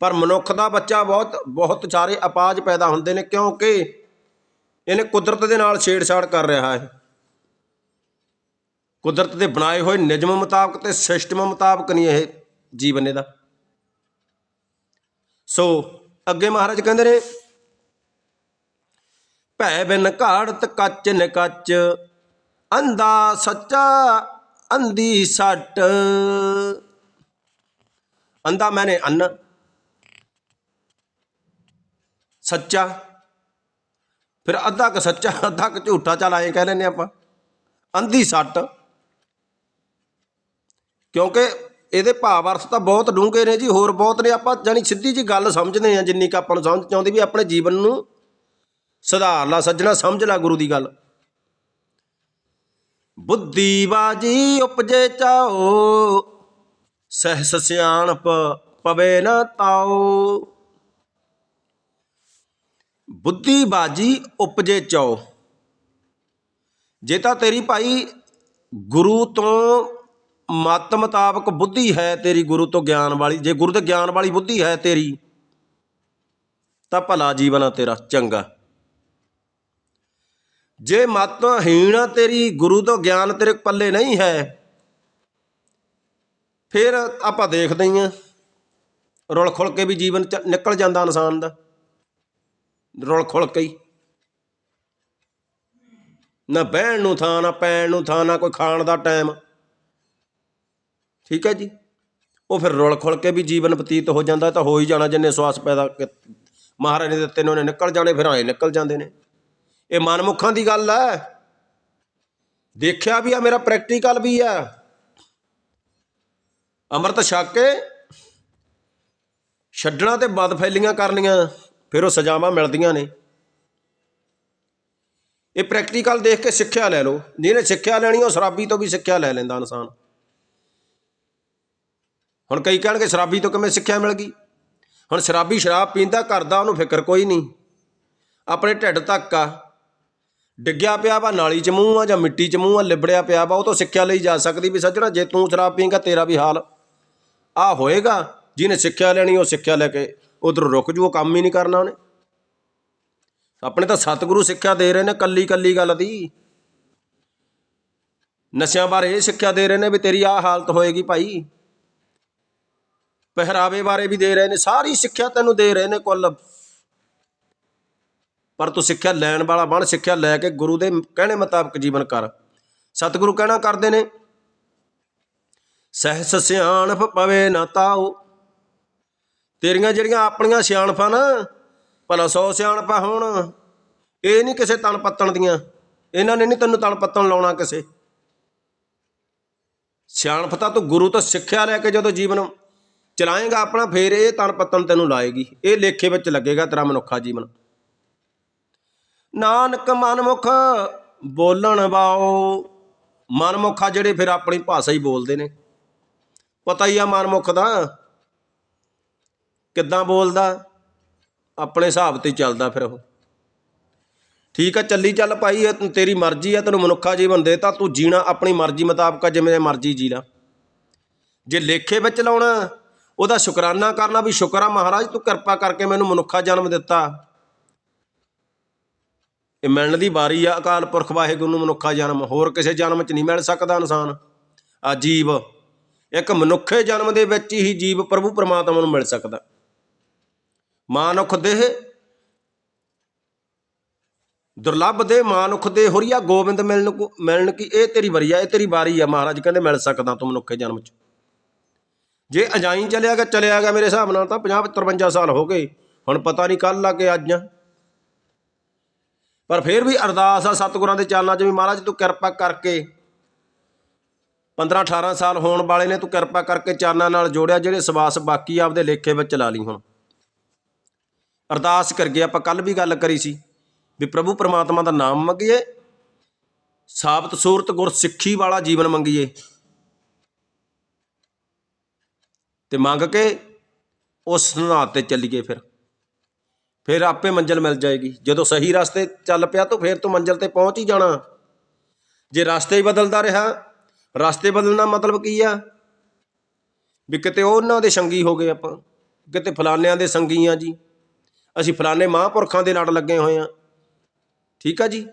ਪਰ ਮਨੁੱਖ ਦਾ ਬੱਚਾ ਬਹੁਤ ਬਹੁਤ ਸਾਰੇ ਅਪਾਜ ਪੈਦਾ ਹੁੰਦੇ ਨੇ ਕਿਉਂਕਿ ਇਹਨੇ ਕੁਦਰਤ ਦੇ ਨਾਲ ਛੇੜਛਾੜ ਕਰ ਰਿਹਾ ਹੈ। ਕੁਦਰਤ ਦੇ ਬਣਾਏ ਹੋਏ ਨਿਯਮ ਮੁਤਾਬਕ ਤੇ ਸਿਸਟਮ ਮੁਤਾਬਕ ਨਹੀਂ ਇਹ ਜੀਵਨ ਇਹਦਾ। ਸੋ ਅੱਗੇ ਮਹਾਰਾਜ ਕਹਿੰਦੇ ਨੇ, ਭੈ ਬਿਨ ਘਾੜਤ ਕੱਚ ਨ ਕੱਚ, ਅੰਧਾ ਸੱਚਾ, ਅੰਧੀ ਸੱਟ। ਅੰਧਾ ਮੈਨੇ ਅੰਨ। ਸੱਚਾ? ਫਿਰ ਅੱਧਾ ਕ ਸੱਚਾ, ਅੱਧਾ ਕ ਝੂਠਾ, ਚੱਲ ਆਏ ਕਹਿ ਲੈਨੇ ਆਪਾਂ। ਅੰਧੀ ਸੱਟ। ਕਿਉਂਕਿ ਇਹਦੇ ਭਾਵ ਅਰਥ ਤਾਂ ਬਹੁਤ ਡੂੰਘੇ ਨੇ ਜੀ, ਹੋਰ ਬਹੁਤ ਨੇ। ਆਪਾਂ ਜਾਨੀ ਸਿੱਧੀ ਜੀ ਗੱਲ ਸਮਝਦੇ ਆ ਜਿੰਨੀ ਕ ਆਪਾਂ ਨੂੰ ਸਮਝ ਚਾਹੁੰਦੀ ਵੀ ਆਪਣੇ ਜੀਵਨ ਨੂੰ ਸੁਧਾਰ ਲਾ ਸੱਜਣਾ, ਸਮਝ ਲਾ ਗੁਰੂ ਦੀ ਗੱਲ। ਬੁੱਧੀ ਬਾਜੀ ਉਪਜੇ ਚਾਓ, ਸਹਿਸ ਸਿਆਣਪ ਪਵੇ ਨਾ ਤਾਓ। ਬੁੱਧੀ ਬਾਜੀ ਉਪਜੇ ਚਾਓ ਜੇ ਤਾਂ ਤੇਰੀ ਭਾਈ ਗੁਰੂ ਤੋਂ ਮਤ ਮੁਤਾਬਕ ਬੁੱਧੀ ਹੈ ਤੇਰੀ ਗੁਰੂ ਤੋਂ ਗਿਆਨ ਵਾਲੀ, ਜੇ ਗੁਰੂ ਦੇ ਗਿਆਨ ਵਾਲੀ ਬੁੱਧੀ ਹੈ ਤੇਰੀ, ਤਾਂ ਭਲਾ ਜੀਵਨ ਆ ਤੇਰਾ ਚੰਗਾ। ਜੇ ਮਤਹੀਣ ਆ ਤੇਰੀ, ਗੁਰੂ ਤੋਂ ਗਿਆਨ ਤੇਰੇ ਪੱਲੇ ਨਹੀਂ ਹੈ, ਫਿਰ ਆਪਾਂ ਦੇਖਦੇ ਹੀ ਆ। ਰੁਲ ਖੁਲ ਕੇ ਵੀ ਜੀਵਨ ਚ ਨਿਕਲ ਜਾਂਦਾ ਇਨਸਾਨ ਦਾ। ਰੁਲ ਖੁਲ ਕੇ ਹੀ ਨਾ ਬਹਿਣ ਨੂੰ ਥਾਂ, ਨਾ ਪੈਣ ਨੂੰ ਥਾਂ, ਨਾ ਕੋਈ ਖਾਣ ਦਾ ਟਾਈਮ। ਠੀਕ ਹੈ ਜੀ? ਉਹ ਫਿਰ ਰੁਲ ਖੁਲ ਕੇ ਵੀ ਜੀਵਨ ਬਤੀਤ ਹੋ ਜਾਂਦਾ, ਤਾਂ ਹੋ ਹੀ ਜਾਣਾ ਜਿੰਨੇ ਸਵਾਸ ਪੈਦਾ ਮਹਾਰਾਜ ਨੇ ਦਿੱਤੇ ਨੇ, ਉਹਨੇ ਨਿਕਲ ਜਾਣੇ, ਫਿਰ ਆਏ ਨਿਕਲ ਜਾਂਦੇ ਨੇ। ਇਹ ਮਨਮੁਖਾਂ ਦੀ ਗੱਲ ਹੈ। ਦੇਖਿਆ ਵੀ ਆ, ਮੇਰਾ ਪ੍ਰੈਕਟੀਕਲ ਵੀ ਆ ਅੰਮ੍ਰਿਤ ਛਕ ਕੇ ਛੱਡਣਾ ਤੇ ਬਦ ਫੈਲੀਆਂ ਕਰਨੀਆਂ। ਫਿਰ ਉਹ ਸਜ਼ਾਵਾਂ ਮਿਲਦੀਆਂ ਨੇ। ਇਹ ਪ੍ਰੈਕਟੀਕਲ ਦੇਖ ਕੇ ਸਿੱਖਿਆ ਲੈ ਲਓ। ਜਿਹਨੇ ਸਿੱਖਿਆ ਲੈਣੀ, ਉਹ ਸ਼ਰਾਬੀ ਤੋਂ ਵੀ ਸਿੱਖਿਆ ਲੈ ਲੈਂਦਾ ਇਨਸਾਨ। ਹੁਣ ਕਈ ਕਹਿਣਗੇ, ਸ਼ਰਾਬੀ ਤੋਂ ਕਿਵੇਂ ਸਿੱਖਿਆ ਮਿਲ ਗਈ? ਹੁਣ ਸ਼ਰਾਬੀ ਸ਼ਰਾਬ ਪੀਂਦਾ, ਕਰਦਾ, ਉਹਨੂੰ ਫਿਕਰ ਕੋਈ ਨਹੀਂ। ਆਪਣੇ ਢਿੱਡ ਤੱਕ ਆ। ਡਿੱਗਿਆ ਪਿਆ ਵਾ, ਨਾਲੀ ਚ ਮੂੰਹ ਆ ਜਾਂ ਮਿੱਟੀ ਚ ਮੂੰਹ ਆ, ਲਿਬੜਿਆ ਪਿਆ ਵਾ, ਉਹ ਤੋਂ ਸਿੱਖਿਆ ਲਈ ਜਾ ਸਕਦੀ ਵੀ ਸੱਜਣਾ, ਜੇ ਤੂੰ ਸ਼ਰਾਬ ਪੀਂਗਾ ਤੇਰਾ ਵੀ ਹਾਲ। ਆ ਹੋਏਗਾ। ਜਿਹਨੇ ਸਿੱਖਿਆ ਲੈਣੀ, ਉਹ ਸਿੱਖਿਆ ਲੈ ਕੇ ਉਧਰ ਰੁਕ ਜੂ, ਉਹ ਕੰਮ ਹੀ ਨਹੀਂ ਕਰਨਾ ਉਹਨੇ। ਆਪਣੇ ਤਾਂ ਸਤਿਗੁਰੂ ਸਿੱਖਿਆ ਦੇ ਰਹੇ ਨੇ ਕੱਲੀ ਕੱਲੀ ਗੱਲ ਦੀ। ਨਸ਼ਿਆਂ ਬਾਰੇ ਇਹ ਸਿੱਖਿਆ ਦੇ ਰਹੇ ਨੇ ਵੀ ਤੇਰੀ ਆਹ ਹਾਲਤ ਹੋਏਗੀ ਭਾਈ। ਪਹਿਰਾਵੇ ਬਾਰੇ ਵੀ ਦੇ ਰਹੇ ਨੇ, ਸਾਰੀ ਸਿੱਖਿਆ ਤੈਨੂੰ ਦੇ ਰਹੇ ਨੇ ਕੁੱਲ। ਪਰ ਤੂੰ ਸਿੱਖਿਆ ਲੈਣ ਵਾਲਾ ਬਣ, ਸਿੱਖਿਆ ਲੈ ਕੇ ਗੁਰੂ ਦੇ ਕਹਿਣੇ ਮੁਤਾਬਕ ਜੀਵਨ ਕਰ। ਸਤਿਗੁਰੂ ਕਹਿਣਾ ਕਰਦੇ ਨੇ, ਸਹਿਸ ਸਿਆਣਪ ਪਵੇ ਨਾ ਤਾਓ ਤੇਰੀਆਂ ਜਿਹੜੀਆਂ ਆਪਣੀਆਂ ਸਿਆਣਪਾਂ ਨਾ, ਭਲਾ ਸੌ ਸਿਆਣਪਾਂ ਹੋਣ। ਇਹ ਨਹੀਂ ਕਿਸੇ ਤਣ ਪੱਤਣ ਦੀਆਂ। ਇਹਨਾਂ ਨੇ ਨਹੀਂ ਤੈਨੂੰ ਤਣ ਪੱਤਣ ਲਾਉਣਾ ਕਿਸੇ। ਸਿਆਣਪ ਤਾਂ ਤੂੰ ਗੁਰੂ ਤੋਂ ਸਿੱਖਿਆ ਲੈ ਕੇ ਜਦੋਂ ਜੀਵਨ ਚਲਾਏਗਾ ਆਪਣਾ, ਫੇਰ ਇਹ ਤਣ ਪੱਤਣ ਤੈਨੂੰ ਲਾਏਗੀ। ਇਹ ਲੇਖੇ ਵਿੱਚ ਲੱਗੇਗਾ ਤੇਰਾ ਮਨੁੱਖਾ ਜੀਵਨ। ਨਾਨਕ ਮਨਮੁਖ ਬੋਲਣ ਵਾਓ। ਮਨਮੁਖਾ ਜਿਹੜੇ ਫਿਰ ਆਪਣੀ ਭਾਸ਼ਾ ਹੀ ਬੋਲਦੇ ਨੇ। ਪਤਾ ਹੀ ਆ ਮਨਮੁਖ ਦਾ। ਕਿੱਦਾਂ ਬੋਲਦਾ? ਆਪਣੇ ਹਿਸਾਬ ਤੇ ਚੱਲਦਾ ਫਿਰ ਉਹ। ਠੀਕ ਆ ਚੱਲੀ ਚੱਲ ਭਾਈ ਇਹ ਤੇਰੀ ਮਰਜ਼ੀ ਆ ਤੈਨੂੰ ਮਨੁੱਖਾ ਜੀਵਨ ਦੇ ਤਾਂ ਤੂੰ ਜੀਣਾ ਆਪਣੀ ਮਰਜ਼ੀ ਮੁਤਾਬਕ ਆ, ਜਿਵੇਂ ਮਰਜ਼ੀ ਜੀ ਲਾ। ਜੇ ਲੇਖੇ ਵਿੱਚ ਲਾਉਣਾ ਉਹਦਾ ਸ਼ੁਕਰਾਨਾ ਕਰਨਾ ਵੀ ਸ਼ੁਕਰ ਆ ਮਹਾਰਾਜ ਤੂੰ ਕਿਰਪਾ ਕਰਕੇ ਮੈਨੂੰ ਮਨੁੱਖਾ ਜਨਮ ਦਿੱਤਾ। ਇਹ ਮਿਲਣ ਦੀ ਵਾਰੀ ਆ ਅਕਾਲ ਪੁਰਖ ਵਾਹਿਗੁਰੂ ਨੂੰ ਮਨੁੱਖਾ ਜਨਮ। ਹੋਰ ਕਿਸੇ ਜਨਮ 'ਚ ਨਹੀਂ ਮਿਲ ਸਕਦਾ ਇਨਸਾਨ। ਆ ਜੀਵ ਇੱਕ ਮਨੁੱਖੇ ਜਨਮ ਦੇ ਵਿੱਚ ਹੀ ਜੀਵ ਪ੍ਰਭੂ ਪਰਮਾਤਮਾ ਨੂੰ ਮਿਲ ਸਕਦਾ। ਮਾਨੁਖ ਦੇਹ। ਦੁਰਲੱਭ ਦੇ ਮਾਨੁਖ ਦੇ ਹੋਰੀਆ ਗੋਬਿੰਦ ਮਿਲਣ ਮਿਲਣ ਕੀ? ਇਹ ਤੇਰੀ ਵਰੀ ਆ, ਇਹ ਤੇਰੀ ਵਾਰੀ ਆ ਮਹਾਰਾਜ, ਕਹਿੰਦੇ ਮਿਲ ਸਕਦਾ ਤੂੰ ਮਨੁੱਖੇ ਜਨਮ 'ਚ। ਜੇ ਅਜਾਈ ਚਲਿਆ ਗਿਆ ਚਲਿਆ ਗਿਆ ਮੇਰੇ ਹਿਸਾਬ ਨਾਲ ਤਾਂ 50 53 ਸਾਲ ਹੋ ਗਏ। ਹੁਣ ਪਤਾ ਨਹੀਂ ਕੱਲ ਕੇ ਅੱਜ ਆ। ਪਰ ਫਿਰ ਵੀ ਅਰਦਾਸ ਆ ਸਤਿਗੁਰਾਂ ਦੇ ਚਰਨਾਂ 'ਚ ਵੀ ਮਹਾਰਾਜ, ਤੂੰ ਕਿਰਪਾ ਕਰਕੇ 15 18 ਸਾਲ ਹੋਣ ਵਾਲੇ ਨੇ, ਤੂੰ ਕਿਰਪਾ ਕਰਕੇ ਚਰਨਾਂ ਨਾਲ ਜੋੜਿਆ, ਜਿਹੜੇ ਸਵਾਸ ਬਾਕੀ ਆਪਦੇ ਲੇਖੇ ਵਿੱਚ ਲਾ ਲਈ ਹੁਣ। ਅਰਦਾਸ ਕਰਕੇ ਆਪਾਂ ਕੱਲ ਵੀ ਗੱਲ ਕਰੀ ਸੀ ਵੀ ਪ੍ਰਭੂ ਪਰਮਾਤਮਾ ਦਾ ਨਾਮ ਮੰਗੀਏ, ਸਾਬਤ ਸੂਰਤ ਗੁਰ ਸਿੱਖੀ ਵਾਲਾ ਜੀਵਨ ਮੰਗੀਏ। ਤੇ ਮੰਗ ਕੇ ਉਸ ਨਾਤ ਤੇ ਚੱਲੀਏ ਫਿਰ। ਫਿਰ ਆਪੇ ਮੰਜ਼ਲ ਮਿਲ ਜਾਏਗੀ। ਜਦੋਂ ਸਹੀ ਰਸਤੇ ਚੱਲ ਪਿਆ ਤਾਂ ਫਿਰ ਤੂੰ ਮੰਜ਼ਲ ਤੇ ਪਹੁੰਚ ਹੀ ਜਾਣਾ। ਜੇ ਰਸਤੇ ਹੀ ਬਦਲਦਾ ਰਿਹਾ, ਰਸਤੇ ਬਦਲਣਾ ਮਤਲਬ ਕੀ ਆ? ਵੀ ਕਿਤੇ ਉਹਨਾਂ ਦੇ ਸੰਗੀ ਹੋ ਗਏ ਆਪਾਂ, ਕਿਤੇ ਫਲਾਨਿਆਂ ਦੇ ਸੰਗੀ ਆ ਜੀ। ਅਸੀਂ ਫਲਾਣੇ ਮਹਾਂਪੁਰਖਾਂ ਦੇ ਨਾਲ ਲੱਗੇ ਹੋਏ ਆ ਠੀਕ ਆ ਜੀ?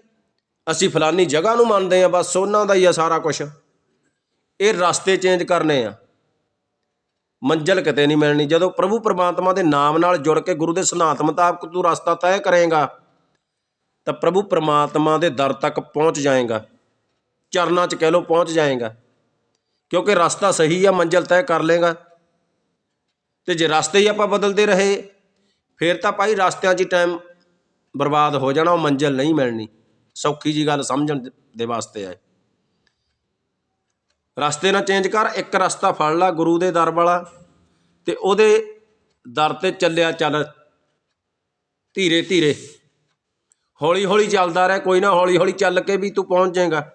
ਅਸੀਂ ਫਲਾਨੀ ਜਗ੍ਹਾ ਨੂੰ ਮੰਨਦੇ ਆ ਬਸ ਉਹਨਾਂ ਦਾ ਹੀ ਆ ਸਾਰਾ ਕੁਝ ਇਹ ਰਸਤੇ ਚੇਂਜ ਕਰਨੇ ਆ। ਮੰਜ਼ਲ ਕਿਤੇ ਨਹੀਂ ਮਿਲਣੀ। ਜਦੋਂ ਪ੍ਰਭੂ ਪਰਮਾਤਮਾ ਦੇ ਨਾਮ ਨਾਲ ਜੁੜ ਕੇ ਗੁਰੂ ਦੇ ਸਿਧਾਂਤ ਮੁਤਾਬਕ ਤੂੰ ਰਸਤਾ ਤੈਅ ਕਰੇਗਾ, ਤਾਂ ਪ੍ਰਭੂ ਪਰਮਾਤਮਾ ਦੇ ਦਰ ਤੱਕ ਪਹੁੰਚ ਜਾਏਗਾ। ਚਰਨਾਂ 'ਚ ਕਹਿ ਲੋ ਪਹੁੰਚ ਜਾਏਗਾ। ਕਿਉਂਕਿ ਰਸਤਾ ਸਹੀ ਆ, ਮੰਜ਼ਲ ਤੈਅ ਕਰ ਲੇਗਾ ਤੇ ਜੇ ਰਸਤੇ ਹੀ ਆਪਾਂ ਬਦਲਦੇ ਰਹੇ ਫਿਰ ਤਾਂ ਭਾਈ ਰਸਤਿਆਂ 'ਚ ਹੀ ਟਾਈਮ ਬਰਬਾਦ ਹੋ ਜਾਣਾ, ਉਹ ਮੰਜ਼ਿਲ ਨਹੀਂ ਮਿਲਣੀ। ਸੌਖੀ ਜੀ ਗੱਲ ਸਮਝਣ ਦੇ ਵਾਸਤੇ ਹੈ ਰਸਤੇ ਨਾ ਚੇਂਜ ਕਰ, ਇੱਕ ਰਸਤਾ ਫੜ ਲੈ ਗੁਰੂ ਦੇ ਦਰ ਵਾਲਾ ਤੇ ਉਹਦੇ ਦਰ ਤੇ ਚੱਲਿਆ ਚੱਲ। ਧੀਰੇ ਧੀਰੇ। ਹੌਲੀ ਹੌਲੀ ਚੱਲਦਾ ਰਹਿ, ਕੋਈ ਨਾ ਹੌਲੀ ਹੌਲੀ ਚੱਲ ਕੇ ਵੀ ਤੂੰ ਪਹੁੰਚ ਜਾਏਗਾ।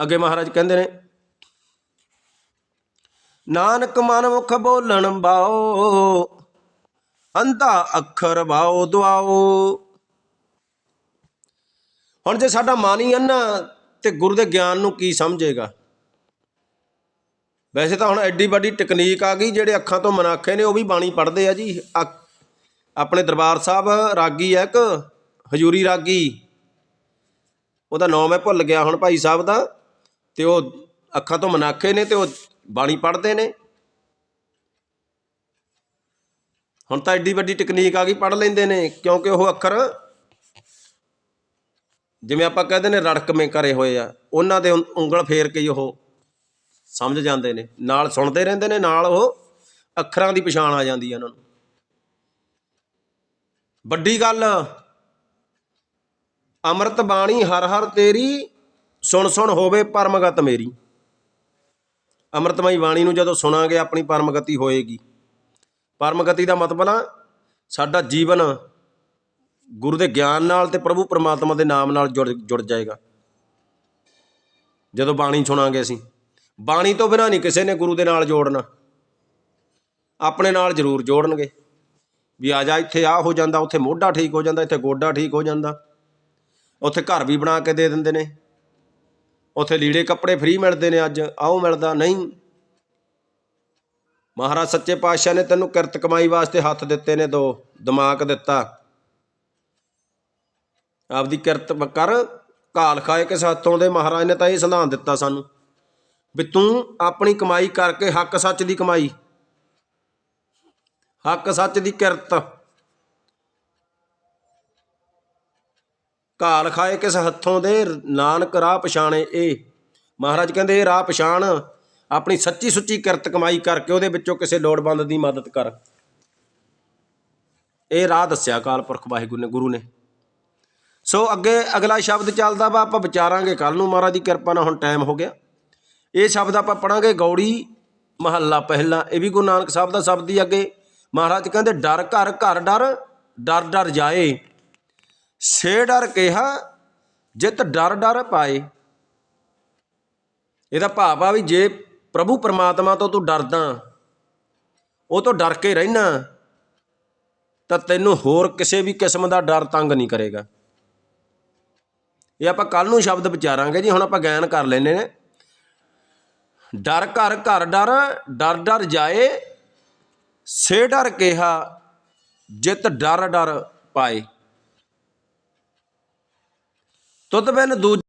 ਅੱਗੇ ਮਹਾਰਾਜ ਕਹਿੰਦੇ ਨੇ ਨਾਨਕ ਮਨ ਮੁਖ ਬੋਲਣ ਬਾਓ, ਅੰਧਾ ਅੱਖਰ ਬਾਓ ਦੁਆਓ। ਹੁਣ ਜੇ ਸਾਡਾ ਮਨ ਹੀ ਅੰਨਾ, ਤੇ ਗੁਰੂ ਦੇ ਗਿਆਨ ਨੂੰ ਕੀ ਸਮਝੇਗਾ? ਵੈਸੇ ਤਾਂ ਹੁਣ ਐਡੀ ਵੱਡੀ ਟੈਕਨੀਕ ਆ ਗਈ, ਜਿਹੜੇ ਅੱਖਾਂ ਤੋਂ ਮਨਾਖੇ ਨੇ, ਉਹ ਵੀ ਬਾਣੀ ਪੜ੍ਹਦੇ ਆ ਜੀ। ਆ- ਆਪਣੇ ਦਰਬਾਰ ਸਾਹਿਬ ਰਾਗੀ ਹੈ ਇੱਕ, ਹਜੂਰੀ ਰਾਗੀ। ਉਹਦਾ ਨਾਮ ਮੈਂ ਭੁੱਲ ਗਿਆ ਹੁਣ ਭਾਈ ਸਾਹਿਬ ਦਾ, ਤੇ ਉਹ ਅੱਖਾਂ ਤੋਂ ਮਨਾਖੇ ਨੇ, ਤੇ ਉਹ ਬਾਣੀ ਪੜ੍ਹਦੇ ਨੇ। ਹੁਣ ਤਾਂ ਐਡੀ ਵੱਡੀ ਟੈਕਨੀਕ ਆ ਗਈ, ਪੜ੍ਹ ਲੈਂਦੇ ਨੇ, ਕਿਉਂਕਿ ਉਹ ਅੱਖਰ ਜਿਵੇਂ ਆਪਾਂ ਕਹਿੰਦੇ ਨੇ, ਰੜਕਵੇਂ ਕਰੇ ਹੋਏ ਆ, ਉਹਨਾਂ ਦੇ ਉਂਗਲ ਫੇਰ ਕੇ ਉਹ ਸਮਝ ਜਾਂਦੇ ਨੇ। ਨਾਲ ਸੁਣਦੇ ਰਹਿੰਦੇ ਨੇ, ਨਾਲ ਉਹ ਅੱਖਰਾਂ ਦੀ ਪਛਾਣ ਆ ਜਾਂਦੀ ਹੈ ਉਹਨਾਂ ਨੂੰ। ਵੱਡੀ ਗੱਲ, ਅੰਮ੍ਰਿਤ ਬਾਣੀ ਹਰ ਹਰ ਤੇਰੀ ਸੁਣ ਸੁਣ ਹੋਵੇ ਪਰਮਗਤ ਮੇਰੀ। ਅੰਮ੍ਰਿਤਮਈ ਬਾਣੀ ਨੂੰ ਜਦੋਂ ਸੁਣਾਂਗੇ, ਆਪਣੀ ਪਰਮਗਤੀ ਹੋਏਗੀ। ਪਰਮਗਤੀ ਦਾ ਮਤਲਬ ਆ ਸਾਡਾ ਜੀਵਨ ਗੁਰੂ ਦੇ ਗਿਆਨ ਨਾਲ ਤੇ ਪ੍ਰਭੂ ਪਰਮਾਤਮਾ ਦੇ ਨਾਮ ਨਾਲ ਜੁੜ ਜੁੜ ਜਾਏਗਾ। ਜਦੋਂ ਬਾਣੀ ਸੁਣਾਂਗੇ ਅਸੀਂ। ਬਾਣੀ ਤੋਂ ਬਿਨਾਂ ਨਹੀਂ ਕਿਸੇ ਨੇ ਗੁਰੂ ਦੇ ਨਾਲ ਜੋੜਨਾ। ਆਪਣੇ ਨਾਲ ਜ਼ਰੂਰ ਜੋੜਨਗੇ। ਵੀ ਆ ਜਾ, ਇੱਥੇ ਆ ਹੋ ਜਾਂਦਾ, ਉੱਥੇ ਮੋਢਾ ਠੀਕ ਹੋ ਜਾਂਦਾ, ਇੱਥੇ ਗੋਡਾ ਠੀਕ ਹੋ ਜਾਂਦਾ। ਉੱਥੇ ਘਰ ਵੀ ਬਣਾ ਕੇ ਦੇ ਦਿੰਦੇ ਨੇ। ਉੱਥੇ ਲੀੜੇ ਕੱਪੜੇ ਫ੍ਰੀ ਮਿਲਦੇ ਨੇ ਅੱਜ, ਆਓ ਮਿਲਦਾ, ਨਹੀਂ। ਮਹਾਰਾਜ ਸੱਚੇ ਪਾਤਸ਼ਾਹ ਨੇ ਤੈਨੂੰ ਕਿਰਤ ਕਮਾਈ ਵਾਸਤੇ ਹੱਥ ਦਿੱਤੇ ਨੇ, ਦੋ, ਦਿਮਾਗ ਦਿੱਤਾ। ਆਪਦੀ ਕਿਰਤ ਕਰ, ਘਾਲ ਖਾਏ ਕੇ ਹੱਥੋਂ ਦੇ, ਮਹਾਰਾਜ ਨੇ ਤਾਂ ਇਹ ਸਿਧਾਂਤ ਦਿੱਤਾ ਸਾਨੂੰ, ਵੀ ਤੂੰ ਆਪਣੀ ਕਮਾਈ ਕਰਕੇ ਹੱਕ ਸੱਚ ਦੀ ਕਮਾਈ, ਹੱਕ ਸੱਚ ਦੀ ਕਿਰਤ ਘਾਲ ਖਾਏ ਕਿਸ ਹੱਥੋਂ ਦੇ? ਨਾਨਕ ਰਾਹ ਪਛਾਣੇ ਇਹ ਮਹਾਰਾਜ ਕਹਿੰਦੇ, ਇਹ ਰਾਹ ਪਛਾਣ। ਆਪਣੀ ਸੱਚੀ ਸੁੱਚੀ ਕਿਰਤ ਕਮਾਈ ਕਰਕੇ ਉਹਦੇ ਵਿੱਚੋਂ ਕਿਸੇ ਲੋੜਵੰਦ ਦੀ ਮਦਦ ਕਰ। ਇਹ ਰਾਹ ਦੱਸਿਆ ਕਾਲ ਪੁਰਖ ਵਾਹਿਗੁਰੂ ਨੇ, ਗੁਰੂ ਨੇ। ਸੋ ਅੱਗੇ ਅਗਲਾ ਸ਼ਬਦ ਚੱਲਦਾ ਵਾ, ਆਪਾਂ ਵਿਚਾਰਾਂਗੇ ਕੱਲ ਨੂੰ। ਮਹਾਰਾਜ ਦੀ ਕਿਰਪਾ ਨਾਲ ਹੁਣ ਟਾਈਮ ਹੋ ਗਿਆ। ਇਹ ਸ਼ਬਦ ਆਪਾਂ ਪੜਾਂਗੇ ਗੌੜੀ ਮਹੱਲਾ ਪਹਿਲਾ। ਇਹ ਵੀ ਗੁਰੂ ਨਾਨਕ ਸਾਹਿਬ ਦਾ ਸ਼ਬਦ ਹੀ ਅੱਗੇ। ਮਹਾਰਾਜ ਕਹਿੰਦੇ, ਡਰ ਘਰ ਘਰ ਡਰ ਡਰ ਡਰ ਜਾਏ। ਸੇ ਡਰ ਕਿਹਾ, ਜਿਤ ਡਰ ਡਰ ਪਾਏ। ਇਹਦਾ ਭਾਵ ਆ ਵੀ ਜੇ ਪ੍ਰਭੂ ਪਰਮਾਤਮਾ ਤੋਂ ਤੂੰ ਡਰਦਾ, ਉਹ ਤੋਂ ਡਰ ਕੇ ਰਹਿਣਾ, ਤਾਂ ਤੈਨੂੰ ਹੋਰ ਕਿਸੇ ਵੀ ਕਿਸਮ ਦਾ ਡਰ ਤੰਗ ਨਹੀਂ ਕਰੇਗਾ। ਇਹ ਆਪਾਂ ਕੱਲ ਨੂੰ ਸ਼ਬਦ ਵਿਚਾਰਾਂਗੇ ਜੀ, ਹੁਣ ਆਪਾਂ ਗਿਆਨ ਕਰ ਲੈਨੇ ਨੇ। ਡਰ ਘਰ ਘਰ ਡਰ ਡਰ ਡਰ ਜਾਏ, ਸੇ ਡਰ ਕਿਹਾ, ਜਿਤ ਡਰ ਡਰ ਪਾਏ। ਤੁਧ ਬਿਨ ਦੂਜ